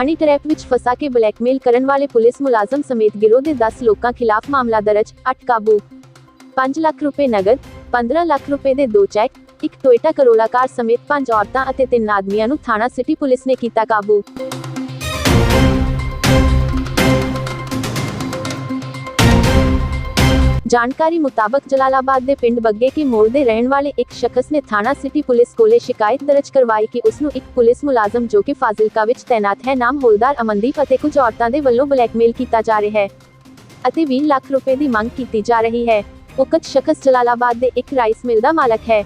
ਹਨੀ trap ਵਿੱਚ ਫਸਾ ਕੇ blackmail ਕਰਨ ਵਾਲੇ ਪੁਲਿਸ ਮੁਲਾਜ਼ਮ ਸਮੇਤ ਗਿਰੋਹ ਦੇ 10 ਲੋਕਾਂ ਖਿਲਾਫ ਮਾਮਲਾ ਦਰਜ 8 ਕਾਬੂ। 5 ਲੱਖ ਰੁਪਏ ਨਗਦ 15 ਲੱਖ ਰੁਪਏ ਦੇ ਦੋ ਚੈੱਕ, ਇੱਕ ਟੋਇਟਾ ਕਰੋਲਾ ਕਾਰ ਸਮੇਤ ਪੰਜ ਔਰਤਾਂ ਅਤੇ ਤਿੰਨ ਆਦਮੀਆਂ ਨੂੰ ਥਾਣਾ ਸਿਟੀ ਪੁਲਿਸ ਨੇ ਕੀਤਾ ਕਾਬੂ। ਜਾਣਕਾਰੀ ਮੁਤਾਬਕ ਜਲਾਲਾਬਾਦ ਦੇ ਪਿੰਡ ਬੱਗੇ ਕੀ ਮੋੜ ਦੇ ਰਹਿਣ ਵਾਲੇ ਇੱਕ ਸ਼ਖਸ ਨੇ ਥਾਣਾ ਸਿਟੀ ਪੁਲਿਸ ਕੋਲੇ ਸ਼ਿਕਾਇਤ ਦਰਜ ਕਰਵਾਈ ਕਿ ਉਸ ਨੂੰ ਇੱਕ ਪੁਲਿਸ ਮੁਲਾਜ਼ਮ ਜੋ ਕਿ ਫਾਜ਼ਿਲਕਾ ਵਿੱਚ ਤੈਨਾਤ ਹੈ ਨਾਮ ਹੌਲਦਾਰ ਅਮਨਦੀਪ ਅਤੇ ਕੁਝ ਔਰਤਾਂ ਦੇ ਵੱਲੋਂ ਬਲੈਕਮੇਲ ਕੀਤਾ ਜਾ ਰਿਹਾ ਹੈ ਅਤੇ 20 ਲੱਖ ਰੁਪਏ ਦੀ ਮੰਗ ਕੀਤੀ ਜਾ ਰਹੀ ਹੈ। ਉਕਤ ਸ਼ਖਸ ਜਲਾਲਾਬਾਦ ਦੇ ਇੱਕ ਰਾਈਸ ਮਿਲ ਦਾ ਮਾਲਕ ਹੈ।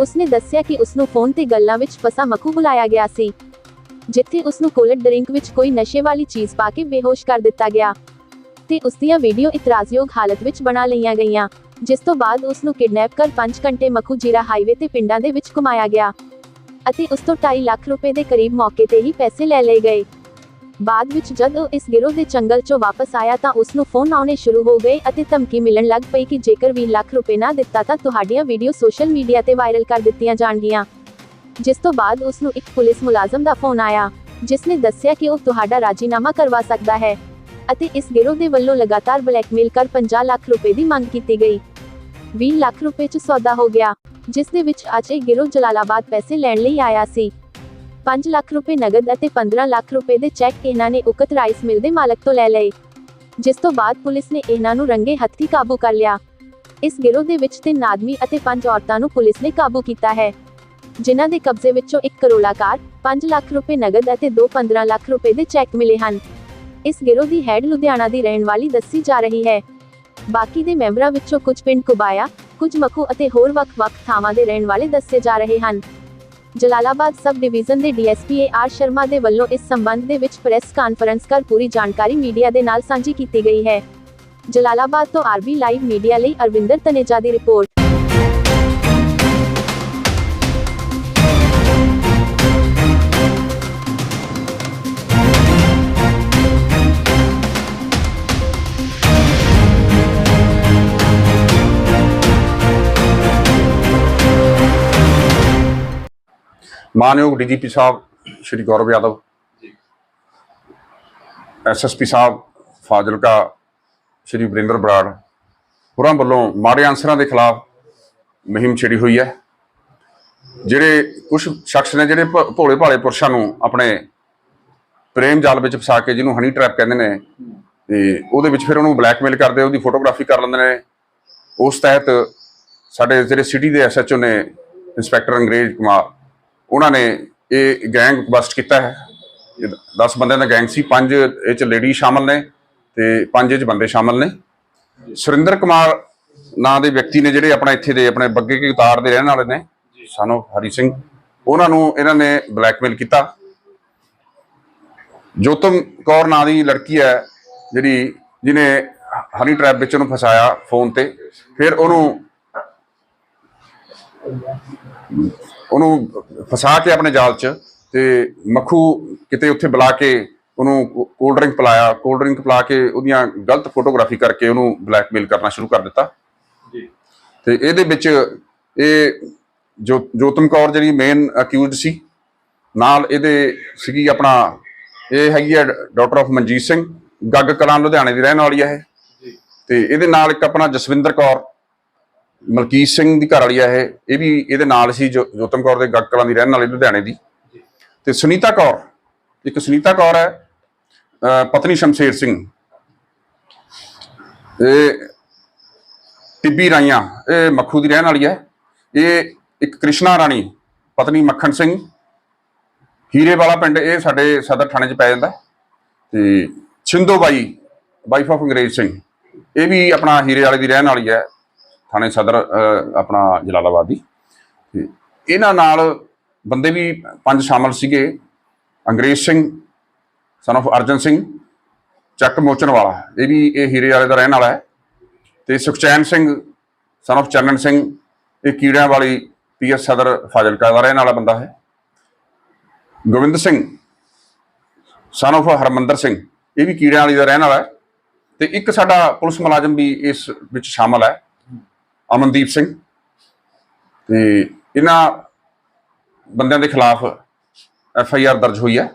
ਉਸਨੇ ਦੱਸਿਆ ਕਿ ਉਸ ਨੂੰ ਫੋਨ ਤੇ ਗੱਲਾਂ ਵਿੱਚ ਫਸਾ ਮਖੂ ਬੁਲਾਇਆ ਗਿਆ ਸੀ, ਜਿੱਥੇ ਉਸ ਨੂੰ ਕੋਲਡ ਡਰਿੰਕ ਵਿੱਚ ਕੋਈ ਨਸ਼ੇ ਵਾਲੀ ਚੀਜ਼ ਪਾ ਕੇ ਬੇਹੋਸ਼ ਕਰ ਦਿੱਤਾ ਗਿਆ। ਤੇ ਉਸ ਦੀਆਂ ਵੀਡੀਓ ਇਤਰਾਜ਼ਯੋਗ ਹਾਲਤ ਵਿੱਚ ਬਣਾ ਲਈਆਂ ਗਈਆਂ, ਜਿਸ ਤੋਂ ਬਾਅਦ ਉਸ ਨੂੰ ਕਿਡਨੈਪ ਕਰ 5 ਘੰਟੇ ਮਖੂ ਜੀਰਾ ਹਾਈਵੇ ਤੇ ਪਿੰਡਾਂ ਦੇ ਵਿੱਚ ਘੁਮਾਇਆ ਗਿਆ ਅਤੇ ਉਸ ਤੋਂ 2.5 ਲੱਖ ਰੁਪਏ ਦੇ ਕਰੀਬ ਮੌਕੇ ਤੇ ਹੀ ਪੈਸੇ ਲੈ ਲਏ ਗਏ। ਬਾਅਦ ਵਿੱਚ ਜਦ ਉਹ ਇਸ ਗਿਰੋਹ ਦੇ ਚੰਗਲ 'ਚੋਂ ਵਾਪਸ ਆਇਆ ਤਾਂ ਉਸ ਨੂੰ ਫੋਨ ਆਉਣੇ ਸ਼ੁਰੂ ਹੋ ਗਏ ਅਤੇ ਧਮਕੀ ਮਿਲਣ ਲੱਗ ਪਈ ਕਿ ਜੇਕਰ 20 ਲੱਖ ਰੁਪਏ ਨਾ ਦਿੱਤਾ ਤਾਂ ਤੁਹਾਡੀਆਂ ਵੀਡੀਓ ਸੋਸ਼ਲ ਮੀਡੀਆ ਤੇ ਵਾਇਰਲ ਕਰ ਦਿੱਤੀਆਂ ਜਾਣਗੀਆਂ। ਜਿਸ ਤੋਂ ਬਾਅਦ ਉਸ ਨੂੰ ਇੱਕ ਪੁਲਿਸ ਮੁਲਾਜ਼ਮ ਦਾ ਫੋਨ ਆਇਆ, ਜਿਸ ਨੇ ਦੱਸਿਆ ਕਿ ਉਹ ਤੁਹਾਡਾ ਰਾਜੀਨਾਮਾ ਕਰਵਾ ਸਕਦਾ ਹੈ। ਅਤੇ ਇਸ ਗਿਰੋਹ ਦੇ ਵੱਲੋਂ ਲਗਾਤਾਰ ਬਲੈਕਮੇਲ ਕਰ 50 ਲੱਖ ਰੁਪਏ ਦੀ ਮੰਗ ਕੀਤੀ ਗਈ। 20 ਲੱਖ ਰੁਪਏ 'ਚ ਸੌਦਾ ਹੋ ਗਿਆ, ਜਿਸ ਦੇ ਵਿੱਚ ਅੱਜ ਗਿਰੋਹ ਜਲਾਲਾਬਾਦ ਪੈਸੇ ਲੈਣ ਲਈ ਆਇਆ ਸੀ। 5 ਲੱਖ ਰੁਪਏ ਨਗਦ ਅਤੇ 15 ਲੱਖ ਰੁਪਏ ਦੇ ਚੈੱਕ ਇਹਨਾਂ ਨੇ ਉਕਤ ਰਾਈਸ ਮਿਲ ਦੇ ਮਾਲਕ ਤੋਂ ਲੈ ਲਏ। ਜਿਸ ਤੋਂ ਬਾਅਦ ਪੁਲਿਸ ਨੇ ਇਹਨਾਂ ਨੂੰ ਰੰਗੇ ਹੱਥੀ ਕਾਬੂ ਕਰ ਲਿਆ। ਇਸ ਗਿਰੋਹ ਦੇ ਵਿੱਚ ਤਿੰਨ ਆਦਮੀ ਅਤੇ ਪੰਜ ਔਰਤਾਂ ਨੂੰ ਪੁਲਿਸ ਨੇ ਕਾਬੂ ਕੀਤਾ ਹੈ, ਜਿਨ੍ਹਾਂ ਦੇ ਕਬਜ਼ੇ ਵਿੱਚੋਂ ਇੱਕ ਕਰੋਲਾ ਕਾਰ 5 ਲੱਖ ਰੁਪਏ ਨਗਦ ਅਤੇ ਦੋ 15 ਲੱਖ ਰੁਪਏ ਦੇ ਚੈੱਕ ਮਿਲੇ ਹਨ। ਇਸ ਗਿਰੋਹ ਦੀ ਹੈਡ ਲੁਧਿਆਣਾ ਦੀ ਰਹਿਣ ਵਾਲੀ ਦੱਸੀ ਜਾ ਰਹੀ ਹੈ। ਬਾਕੀ ਦੇ ਮੈਂਬਰਾਂ ਵਿੱਚੋਂ ਕੁਝ ਪਿੰਡ ਕੁਬਾਇਆ, ਕੁਝ ਮਖੂ ਅਤੇ ਹੋਰ ਵੱਖ-ਵੱਖ ਥਾਵਾਂ ਦੇ ਰਹਿਣ ਵਾਲੇ ਦੱਸੇ ਜਾ ਰਹੇ ਹਨ। ਜਲਾਲਾਬਾਦ ਸਬ ਡਿਵੀਜ਼ਨ ਦੇ ਡੀਐਸਪੀ ਏ ਆਰ ਸ਼ਰਮਾ ਦੇ ਵੱਲੋਂ ਇਸ ਸੰਬੰਧ ਦੇ ਵਿੱਚ ਪ੍ਰੈਸ ਕਾਨਫਰੰਸ ਕਰ ਪੂਰੀ ਜਾਣਕਾਰੀ ਮੀਡੀਆ ਦੇ ਨਾਲ ਸਾਂਝੀ ਕੀਤੀ ਗਈ ਹੈ। ਜਲਾਲਾਬਾਦ ਤੋਂ ਆਰਬੀ ਲਾਈਵ ਮੀਡੀਆ ਲਈ ਅਰਵਿੰਦਰ ਤਨੇਜਾ ਦੀ ਰਿਪੋਰਟ। ਮਾਨਯੋਗ ਡੀਜੀਪੀ ਸਾਹਿਬ, ਸ਼੍ਰੀ ਗੌਰਵ ਯਾਦਵ ਐਸਐਸਪੀ ਸਾਹਿਬ, ਫਾਜ਼ਿਲਕਾ, ਸ਼੍ਰੀ ਵਰਿੰਦਰ ਬਰਾੜ, ਹੋਰਾਂ ਵੱਲੋਂ ਮਾੜੇ ਅਨਸਰਾਂ ਦੇ ਖਿਲਾਫ ਮੁਹਿੰਮ ਛੇੜੀ ਹੋਈ ਹੈ। ਜਿਹੜੇ ਕੁਝ ਸ਼ਖਸ ਨੇ, ਜਿਹੜੇ ਭ- ਭੋਲੇ ਭਾਲੇ ਪੁਰਸ਼ਾਂ ਨੂੰ ਆਪਣੇ ਪ੍ਰੇਮ ਜਾਲ ਵਿੱਚ ਫਸਾ ਕੇ ਜਿਹਨੂੰ ਹਨੀ ਟ੍ਰੈਪ ਕਹਿੰਦੇ ਨੇ, ਤੇ ਉਹਦੇ ਵਿੱਚ ਫਿਰ ਉਹਨੂੰ ਬਲੈਕਮੇਲ ਕਰਦੇ, ਉਹਦੀ ਫੋਟੋਗ੍ਰਾਫੀ ਕਰ ਲੈਂਦੇ ਨੇ। ਉਸ ਤਹਿਤ ਸਾਡੇ ਜਿਹੜੇ ਸਿਟੀ ਦੇ ਐਸਐਚਓ ਨੇ, ਇੰਸਪੈਕਟਰ ਅੰਗਰੇਜ਼ ਕੁਮਾਰ ਉਹਨਾਂ ਨੇ ਇਹ ਗੈਂਗ ਬਸਟ ਕੀਤਾ ਹੈ। 10 ਬੰਦਿਆਂ ਦਾ ਗੈਂਗ ਸੀ, ਪੰਜ ਇਹ ਚ ਲੇਡੀ ਸ਼ਾਮਲ ਨੇ ਤੇ ਪੰਜ ਇਹ ਚ ਬੰਦੇ ਸ਼ਾਮਲ ਨੇ। ਸੁਰਿੰਦਰ ਕੁਮਾਰ ਨਾਂ ਦੇ ਵਿਅਕਤੀ ਨੇ ਜਿਹੜੇ ਆਪਣਾ ਇੱਥੇ ਦੇ ਆਪਣੇ ਬੱਗੇ ਕੀ ਉਤਾਰ ਦੇ ਰਹਿਣ ਵਾਲੇ ਨੇ, ਸਾਨੂੰ ਹਰੀ ਸਿੰਘ। ਉਹਨਾਂ ਨੂੰ ਇਹਨਾਂ ਨੇ ਬਲੈਕਮੇਲ ਕੀਤਾ। ਜੋਤਮ ਕੌਰ ਨਾਂ ਦੀ ਲੜਕੀ ਹੈ ਜਿਹੜੀ, ਜਿਹਨੇ ਹਨੀ ਟ੍ਰੈਪ ਵਿੱਚ ਉਹਨੂੰ ਫਸਾਇਆ ਫੋਨ ਤੇ। ਫਿਰ ਉਹਨੂੰ ਉਹਨੂੰ ਫਸਾ ਕੇ ਆਪਣੇ ਜਾਲ 'ਚ ਤੇ ਮੱਖੂ ਕਿਤੇ ਉੱਥੇ ਬੁਲਾ ਕੇ ਉਹਨੂੰ ਕੋਲਡ ਡਰਿੰਕ ਪਿਲਾਇਆ। ਕੋਲਡ ਡਰਿੰਕ ਪਿਲਾ ਕੇ ਉਹਦੀਆਂ ਗਲਤ ਫੋਟੋਗ੍ਰਾਫੀ ਕਰਕੇ ਉਹਨੂੰ ਬਲੈਕਮੇਲ ਕਰਨਾ ਸ਼ੁਰੂ ਕਰ ਦਿੱਤਾ। ਜੀ। ਤੇ ਇਹਦੇ ਵਿੱਚ ਇਹ ਜੋ ਜੋਤਮ ਕੌਰ ਜਿਹੜੀ ਮੇਨ ਅਕਿਊਜ਼ਡ ਸੀ ਨਾਲ ਇਹਦੇ ਸੀਗੀ ਆਪਣਾ ਇਹ ਹੈਗੀ ਹੈ ਡਾਕਟਰ ਆਫ ਮਨਜੀਤ ਸਿੰਘ ਗੱਗ ਕਲਾਂ ਲੁਧਿਆਣੇ ਦੀ ਰਹਿਣ ਵਾਲੀ ਹੈ ਇਹ। ਜੀ। ਤੇ ਇਹਦੇ ਨਾਲ ਇੱਕ ਆਪਣਾ ਜਸਵਿੰਦਰ ਕੌਰ ਮਲਕੀਤ ਸਿੰਘ ਦੀ ਘਰ ਵਾਲੀ ਆ ਇਹ ਇਹ ਵੀ ਇਹਦੇ ਨਾਲ ਸੀ ਜੋ ਜੋਤਮ ਕੌਰ ਦੇ ਗੱਗ ਕਲਾਂ ਦੀ ਰਹਿਣ ਵਾਲੀ ਲੁਧਿਆਣੇ ਦੀ। ਤੇ ਸੁਨੀਤਾ ਕੌਰ ਇੱਕ ਸੁਨੀਤਾ ਕੌਰ ਹੈ ਅਹ ਪਤਨੀ ਸ਼ਮਸ਼ੇਰ ਸਿੰਘ। ਇਹ ਟਿੱਬੀ ਰਾਈਆਂ ਇਹ ਮੱਖੂ ਦੀ ਰਹਿਣ ਵਾਲੀ ਹੈ। ਇਹ ਇੱਕ ਕ੍ਰਿਸ਼ਨਾ ਰਾਣੀ ਪਤਨੀ ਮੱਖਣ ਸਿੰਘ। ਹੀਰੇ ਵਾਲਾ ਪਿੰਡ ਇਹ ਸਾਡੇ ਸਦਰ ਥਾਣੇ 'ਚ ਪੈ ਜਾਂਦਾ। ਹੈ। ਤੇ ਛਿੰਦੋ ਬਾਈ ਵਾਈਫ ਆਫ ਅੰਗਰੇਜ਼ ਸਿੰਘ। ਇਹ ਵੀ ਆਪਣਾ ਹੀਰੇ ਵਾਲੇ ਦੀ ਰਹਿਣ ਵਾਲੀ ਹੈ। ਥਾਣੇ ਸਦਰ ਆਪਣਾ ਜਲਾਲਾਬਾਦ ਦੀ। ਤੇ ਇਹਨਾਂ ਨਾਲ ਬੰਦੇ ਵੀ ਪੰਜ ਸ਼ਾਮਲ ਸੀਗੇ। ਅੰਗਰੇਜ਼ ਸਿੰਘ ਸਨ of ਅਰਜਨ ਸਿੰਘ, ਚੱਕ ਮੋਚਨ ਵਾਲਾ। ਇਹ ਵੀ ਇਹ ਹੀਰੇ ਵਾਲੇ ਦਾ ਰਹਿਣ ਵਾਲਾ ਹੈ। ਤੇ ਸੁਖਚੈਨ ਸਿੰਘ ਸਨ of ਚੰਨਨ ਸਿੰਘ, ਇਹ ਕੀੜਿਆਂ ਵਾਲੀ ਪੀਐਸ ਸਦਰ ਫਾਜ਼ਿਲਕਾ ਦਾ ਰਹਿਣ ਵਾਲਾ ਬੰਦਾ ਹੈ। ਗੋਬਿੰਦ ਸਿੰਘ ਸਨ of ਹਰਮੰਦਰ ਸਿੰਘ, ਇਹ ਵੀ ਕੀੜਿਆਂ ਵਾਲੀ ਦਾ ਰਹਿਣ ਵਾਲਾ ਹੈ। ਤੇ ਇੱਕ ਸਾਡਾ ਪੁਲਿਸ ਮੁਲਾਜ਼ਮ ਵੀ ਇਸ ਵਿੱਚ ਸ਼ਾਮਲ ਹੈ। ਅਮਨਦੀਪ ਸਿੰਘ ਤੇ ਇਹਨਾਂ ਬੰਦਿਆਂ ਦੇ ਖਿਲਾਫ ਐਫ ਆਈ ਆਰ ਦਰਜ ਹੋਈ ਹੈ।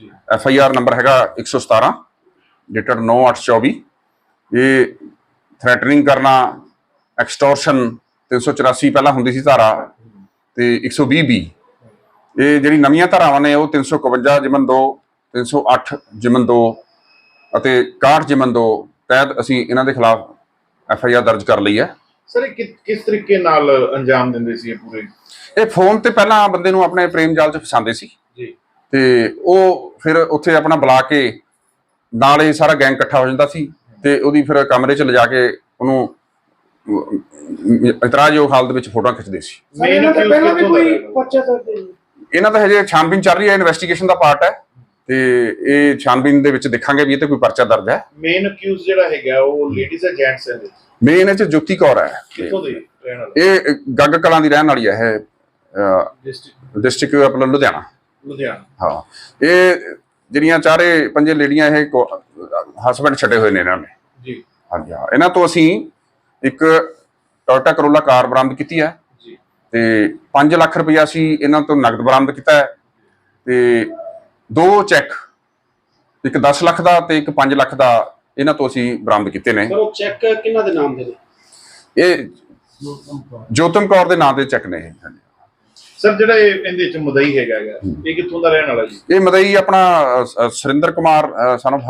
ਜੀ। ਐਫ ਆਈ ਆਰ ਨੰਬਰ ਹੈਗਾ 117 ਡੇਟਡ 9824 ਇਹ ਥ੍ਰੈਟਨਿੰਗ ਕਰਨਾ ਐਕਸਟੋਰਸ਼ਨ 384 ਪਹਿਲਾਂ ਹੁੰਦੀ ਸੀ ਧਾਰਾ ਤੇ 120 ਬੀ। ਇਹ ਜਿਹੜੀ ਨਵੀਆਂ ਧਾਰਾਵਾਂ ਨੇ ਉਹ 351 ਜਿਮਨ 2 308 ਜਿਮਨ 2 ਅਤੇ 61 ਜਿਮਨ 2 ਤਹਿਤ ਅਸੀਂ ਇਹਨਾਂ ਦੇ ਖਿਲਾਫ ਐਫ ਆਈ ਆਰ ਦਰਜ ਕਰ ਲਈ ਹੈ। ਸਰ ਇਹ ਕਿ- ਕਿਸ ਤਰੀਕੇ ਨਾਲ ਅੰਜਾਮ ਦਿੰਦੇ ਸੀ ਇਹ ਪੂਰੇ? ਇਹ ਫੋਨ ਤੇ ਪਹਿਲਾਂ ਬੰਦੇ ਨੂੰ ਆਪਣੇ ਪ੍ਰੇਮ ਜਾਲ 'ਚ ਫਸਾਉਂਦੇ ਸੀ। ਜੀ। ਤੇ ਉਹ ਫਿਰ ਉੱਥੇ ਆਪਣਾ ਬੁਲਾ ਕੇ ਨਾਲ ਇਹ ਸਾਰਾ ਗੈਂਗ ਇਕੱਠਾ ਹੋ ਜਾਂਦਾ ਸੀ ਤੇ ਉਹਦੀ ਫਿਰ ਕਮਰੇ 'ਚ ਲਿਜਾ ਕੇ ਉਹਨੂੰ ਇਤਰਾਜ਼ਯੋਗ ਹਾਲਤ ਵਿੱਚ ਫੋਟੋਆਂ ਖਿੱਚਦੇ ਸੀ। ਸਰ ਇਹਨਾਂ ਤੋਂ accused ਪਹਿਲਾਂ ਵੀ ਕਿੱਥੋਂ ਦਾ ਕੋਈ ਹੈ? ਪਰਚਾ ਦਰਜ ਹੈ। ਜੀ? ਇਹਨਾਂ ਦਾ ਹਜੇ ਛਾਨਬੀਨ ਚੱਲ ਰਹੀ ਹੈ ਇਨਵੈਸਟੀਗੇਸ਼ਨ ਦਾ ਪਾਰਟ ਹੈ। ਤੇ ਇਹ ਛਾਨਬੀਨ ਦੇ ਵਿੱਚ ਦੇਖਾਂਗੇ ਵੀ ਇਹ ਤੇ ਕੋਈ ਪਰਚਾ ਦਰਜ ਹੈ। ਮੇਨ ਅਕਿਊਜ਼ ਜਿਹੜਾ ਹੈਗਾ ਉਹ ਲੇਡੀਜ਼ ਹੈ ਜੈਂਟਸ ਹੈ ਮੇਨ ਇਹ 'ਚ ਜੋਤੀ ਕੌਰ ਹੈ। ਕਿੱਥੋਂ ਦੇ ਰਹਿਣ ਵਾਲੇ? ਇਹ ਗੱਗ ਕਲਾਂ ਦੀ ਰਹਿਣ ਵਾਲੀ ਹੈ ਇਹ ਡਿਸਟ੍ਰਿਕਟ ਡਿਸਟ੍ਰਿਕਟ ਆਪਣਾ ਲੁਧਿਆਣਾ। ਲੁਧਿਆਣਾ। ਹਾਂ। ਇਹ ਜਿਹੜੀਆਂ ਚਾਰੇ ਪੰਜੇ ਲੇਡੀਆਂ ਇਹ ਹਸਬੰਡ ਛੱਡੇ ਹੋਏ ਨੇ ਇਹਨਾਂ ਨੇ। ਜੀ। ਹਾਂਜੀ ਹਾਂ। ਇਹਨਾਂ ਤੋਂ ਅਸੀਂ ਇੱਕ ਟੋਇਟਾ ਕਰੋਲਾ ਕਾਰ ਬਰਾਮਦ ਕੀਤੀ ਹੈ। ਜੀ। ਤੇ 5 ਲੱਖ ਰੁਪਇਆ ਅਸੀਂ ਇਹਨਾਂ ਤੋਂ ਨਗਦ ਬਰਾਮਦ ਕੀਤਾ ਹੈ। ਤੇ ਦੋ ਚੈੱਕ ਇੱਕ 10 ਲੱਖ ਦਾ ਤੇ ਇੱਕ 5 ਲੱਖ ਦਾ ਇਹਨਾਂ ਤੋਂ ਅਸੀਂ ਬਰਾਮਦ ਕੀਤੇ ਨੇ। ਸਰ ਉਹ ਚੈੱਕ ਕਿਹਨਾਂ ਦੇ ਨਾਮ ਦੇ ਨੇ? ਇਹ ਜੋਤਮ ਕੌਰ ਦੇ ਨਾਂ ਦੇ ਚੈੱਕ ਨੇ ਇਹ ਹਾਂਜੀ। ਸਰ ਜਿਹੜਾ ਇਹ ਇਹਦੇ ਵਿੱਚ ਮੁਦਈ ਹੈਗਾ ਗਾ, ਇਹ ਕਿੱਥੋਂ ਦਾ ਰਹਿਣ ਵਾਲਾ ਜੀ? ਇਹ ਮਦਈ ਆਪਣਾ ਅ, ਸ- ਸੁਰਿੰਦਰ ਕੁਮਾਰ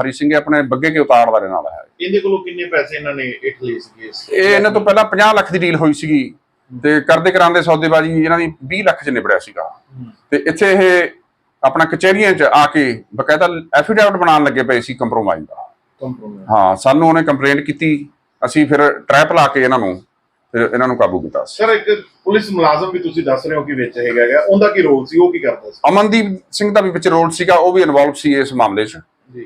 ਹਰੀ ਸਿੰਘ ਇਹ ਆਪਣੇ ਬੱਗੇ ਕੇ ਉਤਾਰ ਦਾ ਰਹਿਣ ਵਾਲਾ ਹੈ। ਇਹਦੇ ਕੋਲੋਂ ਕਿੰਨੇ ਪੈਸੇ ਇਹਨਾਂ ਨੇ ਇੱਟ ਲਏ ਸੀਗੇ? ਇਸ- ਇਹ ਇਹਨਾਂ ਤੋਂ ਪਹਿਲਾਂ 50 ਲੱਖ ਦੀ ਡੀਲ ਹੋਈ ਸੀਗੀ ਤੇ ਕਰਦੇ ਕਰਾਂਦੇ ਸੌਦੇਬਾਜ਼ੀ ਇਹਨਾਂ ਦੀ 20 ਲੱਖ ਚ ਨਿਬੜਿਆ ਸੀਗਾ। ਹੂੰ। ਤੇ ਇੱਥੇ ਇਹ ਆਪਣਾ ਕਚਹਿਰੀਆਂ ਚ ਆ ਕੇ ਬਕਾਇਦਾ ਐਫੀਡੈਵਿਟ ਬਣਾਉਣ ਲੱਗੇ ਪਏ ਸੀ ਕੰਪਰੋਮਾਈਜ਼ ਦਾ। ਹਾਂ ਸਾਨੂੰ ਉਹਨੇ ਕੰਪਲੇਂਟ ਕੀਤੀ ਅਸੀਂ ਫਿਰ ਟਰੈਪ ਲਾ ਕੇ ਇਹਨਾਂ ਨੂੰ ਫਿਰ ਇਹਨਾਂ ਨੂੰ ਕਾਬੂ ਕੀਤਾ ਸਰ ਇੱਕ ਪੁਲਿਸ ਮੁਲਾਜ਼ਮ ਵੀ ਤੁਸੀਂ ਦੱਸ ਰਹੇ ਹੋ ਕਿ ਵਿੱਚ ਹੈਗਾ ਗਾ, ਉਹਦਾ ਕੀ ਰੋਲ ਸੀ ਉਹ ਕੀ ਕਰਦਾ ਸੀ? ਅਮਨਦੀਪ ਸਿੰਘ ਦਾ ਵੀ ਵਿੱਚ ਰੋਲ ਸੀਗਾ ਉਹ ਵੀ ਇਨਵੋਲਵ ਸੀ ਇਸ ਮਾਮਲੇ 'ਚ।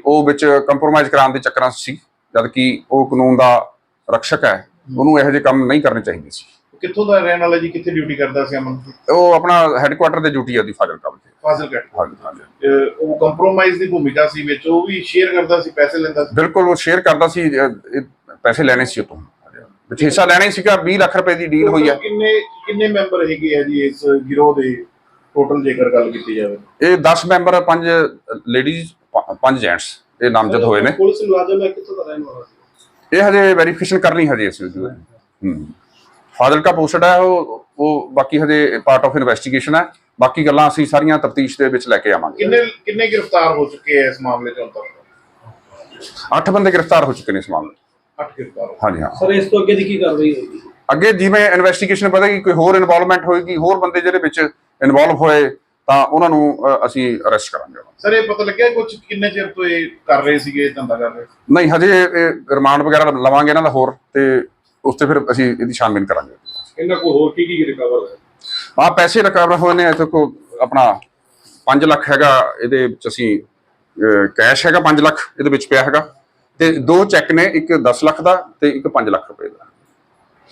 ਉਹ ਵਿੱਚ ਕੰਪਰੋਮਾਈਜ਼ ਕਰਾਉਣ ਦੇ ਚੱਕਰਾਂ 'ਚ ਸੀ ਜਦ ਕਿ ਉਹ ਕਾਨੂੰਨ ਦਾ ਰક્ષਕ ਹੈ ਉਹਨੂੰ ਇਹੋ ਜਿਹੇ ਕੰਮ ਨਹੀਂ ਕਰਨੇ ਚਾਹੀਦੇ ਸੀ। ਕਿੱਥੋਂ ਦਾ ਰਹਿਣ ਵਾਲਾ ਜੀ ਕਿੱਥੇ ਡਿਊਟੀ ਕਰਦਾ ਸੀ ਅਮਨ ਉਹ ਆਪਣਾ ਹੈੱਡਕੁਆਟਰ ਤੇ ਡਿਊਟੀ ਆ ਦੀ ਫਾਜ਼ਲ ਕੰਮ ਤੇ ਫਾਜ਼ਿਲ ਕੱਟ ਹਾਂਜੀ ਹਾਂਜੀ। ਉਹ ਕੰਪਰੋਮਾਈਜ਼ ਦੀ ਭੂਮਿਕਾ ਸੀ ਵਿੱਚ ਉਹ ਵੀ ਸ਼ੇਅਰ ਕਰਦਾ ਸੀ ਪੈਸੇ ਲੈਂਦਾ ਸੀ। ਬਿਲਕੁਲ ਉਹ ਸ਼ੇਅਰ ਕਰਦਾ ਸੀ ਅਹ, ਇਹ ਪੈਸੇ ਲੈਣੇ ਸੀ ਉਹ ਤੋਂ ਵਿੱਚ ਹਿੱਸਾ ਲੈਣਾ ਹੀ ਸੀਗਾ 20 ਲੱਖ ਰੁਪਏ ਦੀ ਡੀਲ ਹੋਈ ਹੈ। ਕਿੰਨੇ ਕਿੰਨੇ ਮੈਂਬਰ ਹੈਗੇ ਆ ਜੀ ਇਸ ਗਿਰੋਹ ਦੇ? ਟੋਟਲ ਜੇਕਰ ਗੱਲ ਕੀਤੀ ਜਾਵੇ ਇਹ 10 ਮੈਂਬਰ ਪੰਜ ਲੇਡੀਜ਼ ਪੰਜ ਜੈਂਟਸ ਇਹ ਨਾਮਜ਼ਦ ਹੋਏ ਨੇ। ਪੁਲਿਸ ਮੁਲਾਜ਼ਮ ਹੈ ਕਿੱਥੋਂ ਦਾ ਰਹਿਣ ਵਾਲਾ ਸੀ? ਇਹ ਹਜੇ ਵੈਰੀਫਿਕੇਸ਼ਨ ਕਰਨੀ ਹਜੇ ਇਸ ਵਿੱਚ। ਹੂੰ। ਫਾਜ਼ਿਲਕਾ ਪੋਸਟਡ ਹੈ ਉਹ ਉਹ ਬਾਕੀ ਹਜੇ ਪਾਰਟ ਆਫ ਇਨਵੈਸਟੀਗੇਸ਼ਨ ਹੈ। ਬਾਕੀ ਗੱਲਾਂ ਅਸੀਂ ਸਾਰੀਆਂ ਤਫਤੀਸ਼ ਦੇ ਵਿੱਚ ਲੈ ਕੇ ਆਵਾਂਗੇ। ਕਿੰਨੇ ਕਿੰਨੇ ਗ੍ਰਿਫਤਾਰ ਹੋ ਚੁੱਕੇ ਆ ਇਸ ਮਾਮਲੇ 'ਚ ਹੁਣ ਤੱਕ? 8 ਬੰਦੇ ਗ੍ਰਿਫਤਾਰ ਹੋ ਚੁੱਕੇ ਨੇ ਇਸ ਮਾਮਲੇ। 'ਚ। 8 ਗ੍ਰਿਫਤਾਰ ਹੋ ਹਾਂਜੀ ਹਾਂ। ਸਰ ਇਸ ਤੋਂ ਅੱਗੇ ਦੀ ਕੀ ਕਾਰਵਾਈ ਹੋਏਗੀ? ਅੱਗੇ ਜਿਵੇਂ ਇਨਵੈਸਟੀਗੇਸ਼ਨ ਵਧੇਗੀ ਕੋਈ ਹੋਰ ਇਨਵੋਲਵਮੈਂਟ ਹੋਏਗੀ ਹੋਰ ਬੰਦੇ ਜਿਹੜੇ ਵਿੱਚ ਇਨਵੋਲਵ ਹੋਏ ਤਾਂ ਉਹਨਾਂ ਨੂੰ ਅ, ਅਸੀਂ ਅਰੈਸਟ ਕਰਾਂਗੇ। ਸਰ ਇਹ ਪਤਾ ਲੱਗਿਆ ਕੁਝ ਕਿੰਨੇ ਚਿਰ ਤੋਂ ਇਹ ਕਰ ਰਹੇ ਸੀਗੇ ਇਹ ਧੰਦਾ ਕਰ ਰਹੇ ਨਹੀਂ ਹਜੇ ਇਹ ਰਿਮਾਂਡ ਵਗੈਰਾ ਲਵਾਂਗੇ ਇਹਨਾਂ ਦਾ ਹੋਰ ਤੇ ਉਸ ਤੇ ਫਿਰ ਅਸੀਂ ਇਹਦੀ ਛਾਨਬੀਨ ਕਰਾਂਗੇ। ਇਹਨਾਂ ਕੋਲ ਹੋਰ ਕੀ ਕੀ ਰਿਕਵਰ ਹੋਇਆ? ਆ ਪੈਸੇ ਰਿਕਵਰ ਹੋਏ ਨੇ ਇੱਥੇ ਕੋ ਆਪਣਾ 5 ਲੱਖ ਹੈਗਾ ਇਹਦੇ ਵਿੱਚ ਅਸੀਂ ਕੈਸ਼ ਹੈਗਾ 5 ਲੱਖ ਇਹਦੇ ਵਿੱਚ ਪਿਆ ਹੈਗਾ। ਤੇ ਦੋ ਚੈੱਕ ਨੇ ਇੱਕ 10 ਲੱਖ ਦਾ ਤੇ ਇੱਕ 5 ਲੱਖ ਰੁਪਏ ਦਾ।